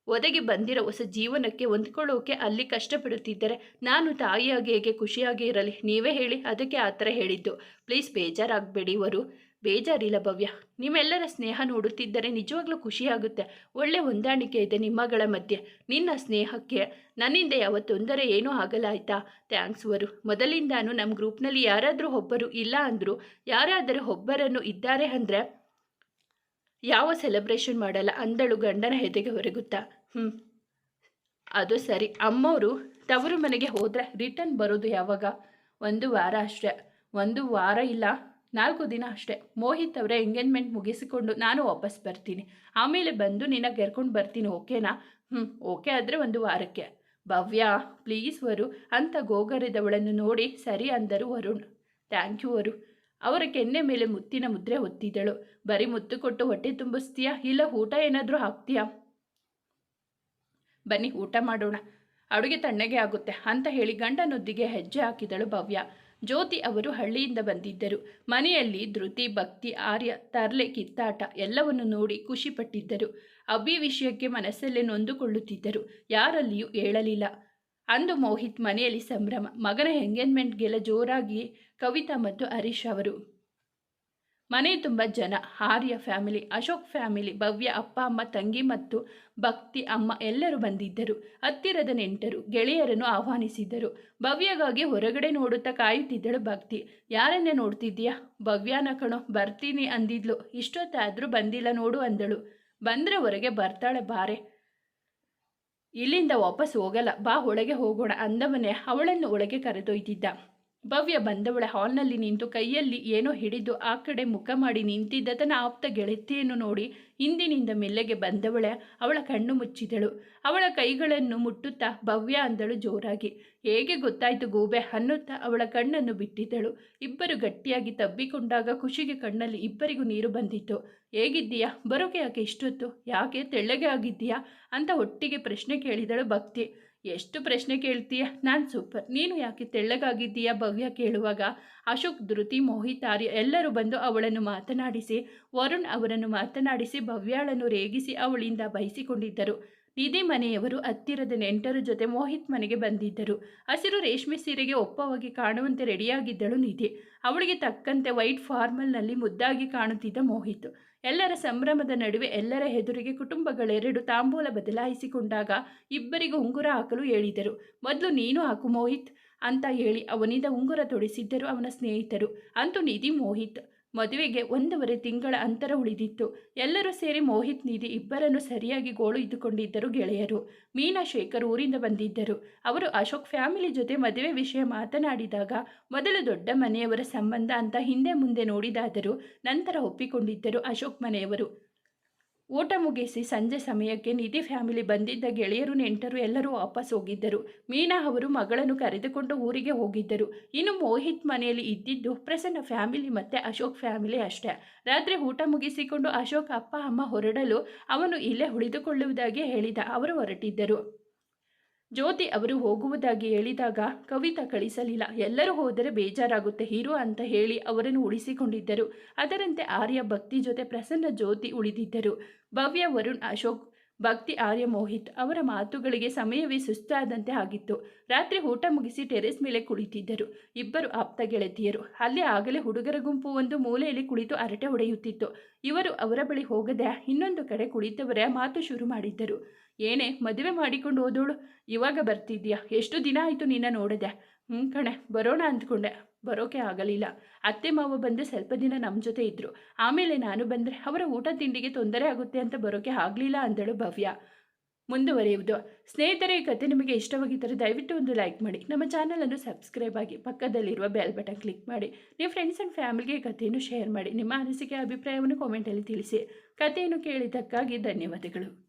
A: ಒದಗಿ ಬಂದಿರೋ ಹೊಸ ಜೀವನಕ್ಕೆ ಹೊಂದ್ಕೊಳ್ಳೋಕೆ ಅಲ್ಲಿ ಕಷ್ಟಪಡುತ್ತಿದ್ದರೆ ನಾನು ತಾಯಿಯಾಗಿ ಹೇಗೆ ಖುಷಿಯಾಗಿ ಇರಲಿ? ನೀವೇ ಹೇಳಿ, ಅದಕ್ಕೆ ಆ ಥರ ಹೇಳಿದ್ದು. ಪ್ಲೀಸ್ ಬೇಜಾರಾಗಬೇಡಿ ವರು ಬೇಜಾರಿಲ್ಲ ಭವ್ಯ. ನಿಮ್ಮೆಲ್ಲರ ಸ್ನೇಹ ನೋಡುತ್ತಿದ್ದರೆ ನಿಜವಾಗ್ಲೂ ಖುಷಿಯಾಗುತ್ತೆ. ಒಳ್ಳೆ ಹೊಂದಾಣಿಕೆ ಇದೆ ನಿಮ್ಮಗಳ ಮಧ್ಯೆ. ನಿನ್ನ ಸ್ನೇಹಕ್ಕೆ ನನ್ನಿಂದ ಯಾವ ತೊಂದರೆ ಏನೂ ಆಗಲ್ಲ ಆಯ್ತಾ? ಥ್ಯಾಂಕ್ಸ್ ವರು. ಮೊದಲಿಂದಾನು ನಮ್ಮ ಗ್ರೂಪ್ನಲ್ಲಿ ಯಾರಾದರೂ ಒಬ್ಬರು ಇಲ್ಲ ಅಂದರು, ಯಾರಾದರೂ ಒಬ್ಬರನ್ನು ಇದ್ದಾರೆ ಅಂದರೆ ಯಾವ ಸೆಲೆಬ್ರೇಷನ್ ಮಾಡಲ್ಲ, ಅಂದಳು ಗಂಡನ ಹೆದೆಗೆ ಹೊರಗುತ್ತಾ ಹ್ಞೂ ಅದು ಸರಿ. ಅಮ್ಮವರು ತವರು ಮನೆಗೆ ಹೋದರೆ ರಿಟರ್ನ್ ಬರೋದು ಯಾವಾಗ? ಒಂದು ವಾರ ಅಷ್ಟೇ. ಒಂದು ವಾರ ಇಲ್ಲ? ನಾಲ್ಕು ದಿನ ಅಷ್ಟೇ. ಮೋಹಿತ್ ಅವರ ಎಂಗೇಜ್ಮೆಂಟ್ ಮುಗಿಸಿಕೊಂಡು ನಾನು ವಾಪಸ್ ಬರ್ತೀನಿ. ಆಮೇಲೆ ಬಂದು ನಿನ್ನ ಕರ್ಕೊಂಡು ಬರ್ತೀನಿ, ಓಕೆನಾ? ಹ್ಞೂ ಓಕೆ ಆದರೆ ಒಂದು ವಾರಕ್ಕೆ. ಭವ್ಯ ಪ್ಲೀಸ್ ವರು, ಅಂತ ಗೋಗರಿದವಳನ್ನು ನೋಡಿ ಸರಿ ಅಂದರು ವರುಣ್. ಥ್ಯಾಂಕ್ ಯು ವರು ಅವರ ಕೆನ್ನೆ ಮೇಲೆ ಮುತ್ತಿನ ಮುದ್ರೆ ಒತ್ತಿದಳು. ಬರೀ ಮುತ್ತು ಕೊಟ್ಟು ಹೊಟ್ಟೆ ತುಂಬಿಸ್ತೀಯಾ? ಇಲ್ಲ ಊಟ ಏನಾದರೂ ಹಾಕ್ತೀಯಾ? ಬನ್ನಿ, ಊಟ ಮಾಡೋಣ. ಅಡುಗೆ ತಣ್ಣಗೆ ಆಗುತ್ತೆ, ಅಂತ ಹೇಳಿ ಗಂಡನೊದ್ದಿಗೆ ಹೆಜ್ಜೆ ಹಾಕಿದಳು ಭವ್ಯ. ಜ್ಯೋತಿ ಅವರು ಹಳ್ಳಿಯಿಂದ ಬಂದಿದ್ದರು. ಮನೆಯಲ್ಲಿ ಧೃತಿ, ಭಕ್ತಿ, ಆರ್ಯ, ತರ್ಲೆ, ಕಿತ್ತಾಟ ಎಲ್ಲವನ್ನು ನೋಡಿ ಖುಷಿಪಟ್ಟಿದ್ದರು. ಅಭಿ ವಿಷಯಕ್ಕೆ ಮನಸ್ಸಲ್ಲೇ ನೊಂದುಕೊಳ್ಳುತ್ತಿದ್ದರು. ಯಾರಲ್ಲಿಯೂ ಹೇಳಲಿಲ್ಲ ಅಂದು ಮೋಹಿತ್ ಮನೆಯಲ್ಲಿ ಸಂಭ್ರಮ. ಮಗನ ಎಂಗೇಜ್ಮೆಂಟ್ಗೆಲ್ಲ ಜೋರಾಗಿ ಕವಿತಾ ಮತ್ತು ಹರೀಶ್ ಅವರು ಮನೆ ತುಂಬ ಜನ. ಆರ್ಯ ಫ್ಯಾಮಿಲಿ, ಅಶೋಕ್ ಫ್ಯಾಮಿಲಿ, ಭವ್ಯ ಅಪ್ಪ, ಅಮ್ಮ, ತಂಗಿ ಮತ್ತು ಭಕ್ತಿ, ಅಮ್ಮ ಎಲ್ಲರೂ ಬಂದಿದ್ದರು. ಹತ್ತಿರದ ನೆಂಟರು, ಗೆಳೆಯರನ್ನು ಆಹ್ವಾನಿಸಿದ್ದರು ಭವ್ಯಗಾಗಿ ಹೊರಗಡೆ ನೋಡುತ್ತಾ ಕಾಯುತ್ತಿದ್ದಳು ಭಕ್ತಿ. ಯಾರನ್ನೇ ನೋಡ್ತಿದ್ದೀಯಾ? ಭವ್ಯನ ಕಣೋ, ಬರ್ತೀನಿ ಅಂದಿದ್ಲು. ಇಷ್ಟೊತ್ತಾದರೂ ಬಂದಿಲ್ಲ ನೋಡು ಅಂದಳು. ಬಂದರೆ ಹೊರಗೆ ಬರ್ತಾಳೆ ಬಾರೆ. ಇಲ್ಲಿಂದ ವಾಪಸ್ ಹೋಗಲ್ಲ. ಬಾ, ಒಳಗೆ ಹೋಗೋಣ ಅಂದವನೇ ಅವಳನ್ನು ಒಳಗೆ ಕರೆದೊಯ್ದಿದ್ದ. ಭವ್ಯ ಬಂದವಳ ಹಾಲ್ನಲ್ಲಿ ನಿಂತು ಕೈಯಲ್ಲಿ ಏನೋ ಹಿಡಿದು ಆ ಕಡೆ ಮುಖ ಮಾಡಿ ನಿಂತಿದ್ದ ತನ್ನ ಆಪ್ತ ಗೆಳತಿಯನ್ನು ನೋಡಿ ಹಿಂದಿನಿಂದ ಮೆಲ್ಲೆಗೆ ಬಂದವಳೆ ಅವಳ ಕಣ್ಣು ಮುಚ್ಚಿದಳು. ಅವಳ ಕೈಗಳನ್ನು ಮುಟ್ಟುತ್ತಾ ಭವ್ಯ ಅಂದಳು ಜೋರಾಗಿ. ಹೇಗೆ ಗೊತ್ತಾಯಿತು ಗೂಬೆ ಅನ್ನುತ್ತಾ ಅವಳ ಕಣ್ಣನ್ನು ಬಿಟ್ಟಿದ್ದಳು. ಇಬ್ಬರು ಗಟ್ಟಿಯಾಗಿ ತಬ್ಬಿಕೊಂಡಾಗ ಖುಷಿಗೆ ಕಣ್ಣಲ್ಲಿ ಇಬ್ಬರಿಗೂ ನೀರು ಬಂದಿತ್ತು. ಹೇಗಿದ್ದೀಯಾ? ಬರೋಕೆ ಯಾಕೆ ಇಷ್ಟೊತ್ತು? ಯಾಕೆ ತೆಳ್ಳಗೆ ಆಗಿದ್ದೀಯಾ? ಅಂತ ಒಟ್ಟಿಗೆ ಪ್ರಶ್ನೆ ಕೇಳಿದಳು ಭಕ್ತಿ. ಎಷ್ಟು ಪ್ರಶ್ನೆ ಕೇಳ್ತೀಯ? ನಾನು ಸೂಪರ್ ನೀನು ಯಾಕೆ ತೆಳ್ಳಗಾಗಿದ್ದೀಯಾ? ಭವ್ಯ ಕೇಳುವಾಗ ಅಶೋಕ್, ಧೃತಿ, ಮೋಹಿತ್ ಎಲ್ಲರೂ ಬಂದು ಅವಳನ್ನು ಮಾತನಾಡಿಸಿ, ವರುಣ್ ಅವರನ್ನು ಮಾತನಾಡಿಸಿ, ಭವ್ಯಾಳನ್ನು ರೇಗಿಸಿ ಅವಳಿಂದ ಬಯಸಿಕೊಂಡಿದ್ದರು. ನಿಧಿ ಮನೆಯವರು ಹತ್ತಿರದ ನೆಂಟರ ಜೊತೆ ಮೋಹಿತ್ ಮನೆಗೆ ಬಂದಿದ್ದರು. ಹಸಿರು ರೇಷ್ಮೆ ಸೀರೆಗೆ ಒಪ್ಪವಾಗಿ ಕಾಣುವಂತೆ ರೆಡಿಯಾಗಿದ್ದಳು ನಿಧಿ. ಅವಳಿಗೆ ತಕ್ಕಂತೆ ವೈಟ್ ಫಾರ್ಮಲ್ನಲ್ಲಿ ಮುದ್ದಾಗಿ ಕಾಣುತ್ತಿದ್ದ ಮೋಹಿತ್. ಎಲ್ಲರ ಸಂಭ್ರಮದ ನಡುವೆ ಎಲ್ಲರ ಎದುರಿಗೆ ಕುಟುಂಬಗಳೆರಡು ತಾಂಬೂಲ ಬದಲಾಯಿಸಿಕೊಂಡಾಗ ಇಬ್ಬರಿಗೂ ಉಂಗುರ ಹಾಕಲು ಹೇಳಿದರು. ಮೊದಲು ನೀನು ಹಾಕು ಮೋಹಿತ್, ಅಂತ ಹೇಳಿ ಅವನಿಂದ ಉಂಗುರ ತೊಡಿಸಿದ್ದರು ಅವನ ಸ್ನೇಹಿತರು. ಅಂತೂ ನಿಧಿ ಮೋಹಿತ್ ಮದುವೆಗೆ ಒಂದೂವರೆ ತಿಂಗಳ ಅಂತರ ಉಳಿದಿತ್ತು. ಎಲ್ಲರೂ ಸೇರಿ ಮೋಹಿತ್ ನಿಧಿ ಇಬ್ಬರನ್ನು ಸರಿಯಾಗಿ ಗೋಳು ಇದ್ದುಕೊಂಡಿದ್ದರು ಗೆಳೆಯರು. ಮೀನಾ ಶೇಖರ್ ಊರಿಂದ ಬಂದಿದ್ದರು. ಅವರು ಅಶೋಕ್ ಫ್ಯಾಮಿಲಿ ಜೊತೆ ಮದುವೆ ವಿಷಯ ಮಾತನಾಡಿದಾಗ, ಮೊದಲು ದೊಡ್ಡ ಮನೆಯವರ ಸಂಬಂಧ ಅಂತ ಹಿಂದೆ ಮುಂದೆ ನೋಡಿದಾದರೂ ನಂತರ ಒಪ್ಪಿಕೊಂಡಿದ್ದರು ಅಶೋಕ್ ಮನೆಯವರು. ಊಟ ಮುಗಿಸಿ ಸಂಜೆ ಸಮಯಕ್ಕೆ ನಿಧಿ ಫ್ಯಾಮಿಲಿ ಬಂದಿದ್ದ ಗೆಳೆಯರು ನೆಂಟರು ಎಲ್ಲರೂ ವಾಪಸ್ ಹೋಗಿದ್ದರು. ಮೀನಾ ಅವರು ಮಗಳನ್ನು ಕರೆದುಕೊಂಡು ಊರಿಗೆ ಹೋಗಿದ್ದರು. ಇನ್ನು ಮೋಹಿತ್ ಮನೆಯಲ್ಲಿ ಇದ್ದಿದ್ದು ಪ್ರಸನ್ನ ಫ್ಯಾಮಿಲಿ ಮತ್ತು ಅಶೋಕ್ ಫ್ಯಾಮಿಲಿ ಅಷ್ಟೇ. ರಾತ್ರಿ ಊಟ ಮುಗಿಸಿಕೊಂಡು ಅಶೋಕ್ ಅಪ್ಪ, ಅಮ್ಮ ಹೊರಡಲು ಅವನು ಇಲ್ಲೇ ಉಳಿದುಕೊಳ್ಳುವುದಾಗಿ ಹೇಳಿದ. ಅವರು ಹೊರಟಿದ್ದರು. ಜ್ಯೋತಿ ಅವರು ಹೋಗುವುದಾಗಿ ಹೇಳಿದಾಗ ಕವಿತಾ ಕಳಿಸಲಿಲ್ಲ. ಎಲ್ಲರೂ ಹೋದರೆ ಬೇಜಾರಾಗುತ್ತೆ. ಹೀರೋ ಅಂತ ಹೇಳಿ ಅವರನ್ನು ಉಳಿಸಿಕೊಂಡಿದ್ದರು. ಅದರಂತೆ ಆರ್ಯ, ಭಕ್ತಿ ಜೊತೆ ಪ್ರಸನ್ನ ಜ್ಯೋತಿ ಉಳಿದಿದ್ದರು. ಭವ್ಯ ವರುಣ್, ಅಶೋಕ್, ಭಕ್ತಿ ಆರ್ಯ, ಮೋಹಿತ್ ಅವರ ಮಾತುಗಳಿಗೆ ಸಮಯವೇ ಸುಸ್ತಾದಂತೆ ಆಗಿತ್ತು. ರಾತ್ರಿ ಊಟ ಮುಗಿಸಿ ಟೆರೆಸ್ ಮೇಲೆ ಕುಳಿತಿದ್ದರು. ಇಬ್ಬರು ಆಪ್ತ ಗೆಳತಿಯರು. ಅಲ್ಲಿ ಆಗಲೇ ಹುಡುಗರ ಗುಂಪು ಒಂದು ಮೂಲೆಯಲ್ಲಿ ಕುಳಿತು ಅರಟೆ ಹೊಡೆಯುತ್ತಿತ್ತು. ಇವರು ಅವರ ಬಳಿ ಹೋಗದೆ ಇನ್ನೊಂದು ಕಡೆ ಕುಳಿತವರ ಮಾತು ಶುರು ಮಾಡಿದ್ದರು. ಏನೇ ಮದುವೆ ಮಾಡಿಕೊಂಡು ಹೋದೋಳು, ಇವಾಗ ಬರ್ತಿದ್ಯಾ? ಎಷ್ಟು ದಿನ ಆಯಿತು ನಿನ್ನ ನೋಡಿದೆ? ಹ್ಞೂ ಕಣೆ, ಬರೋಣ ಅಂದ್ಕೊಂಡೆ. ಬರೋಕೆ ಆಗಲಿಲ್ಲ. ಅತ್ತೆ ಮಾವ ಬಂದರೆ ಸ್ವಲ್ಪ ದಿನ ನಮ್ಮ ಜೊತೆ ಇದ್ದರು ಆಮೇಲೆ ನಾನು ಬಂದರೆ ಅವರ ಊಟ ತಿಂಡಿಗೆ ತೊಂದರೆ ಆಗುತ್ತೆ ಅಂತ ಬರೋಕೆ ಆಗಲಿಲ್ಲ ಅಂದಳು ಭವ್ಯ. ಮುಂದುವರಿಯುವುದು. ಸ್ನೇಹಿತರೆ, ಈ ಕತೆ ನಿಮಗೆ ಇಷ್ಟವಾಗಿದ್ದರೆ ದಯವಿಟ್ಟು ಒಂದು ಲೈಕ್ ಮಾಡಿ. ನಮ್ಮ ಚಾನಲನ್ನು ಸಬ್ಸ್ಕ್ರೈಬ್ ಆಗಿ ಪಕ್ಕದಲ್ಲಿರುವ ಬೆಲ್ ಬಟನ್ ಕ್ಲಿಕ್ ಮಾಡಿ. ನೀವು ಫ್ರೆಂಡ್ಸ್ ಆ್ಯಂಡ್ ಫ್ಯಾಮಿಲಿಗೆ ಕಥೆಯನ್ನು ಶೇರ್ ಮಾಡಿ. ನಿಮ್ಮ ಅನಿಸಿಕೆ, ಅಭಿಪ್ರಾಯವನ್ನು ಕಾಮೆಂಟಲ್ಲಿ ತಿಳಿಸಿ. ಕಥೆಯನ್ನು ಕೇಳಿದ್ದಕ್ಕಾಗಿ ಧನ್ಯವಾದಗಳು.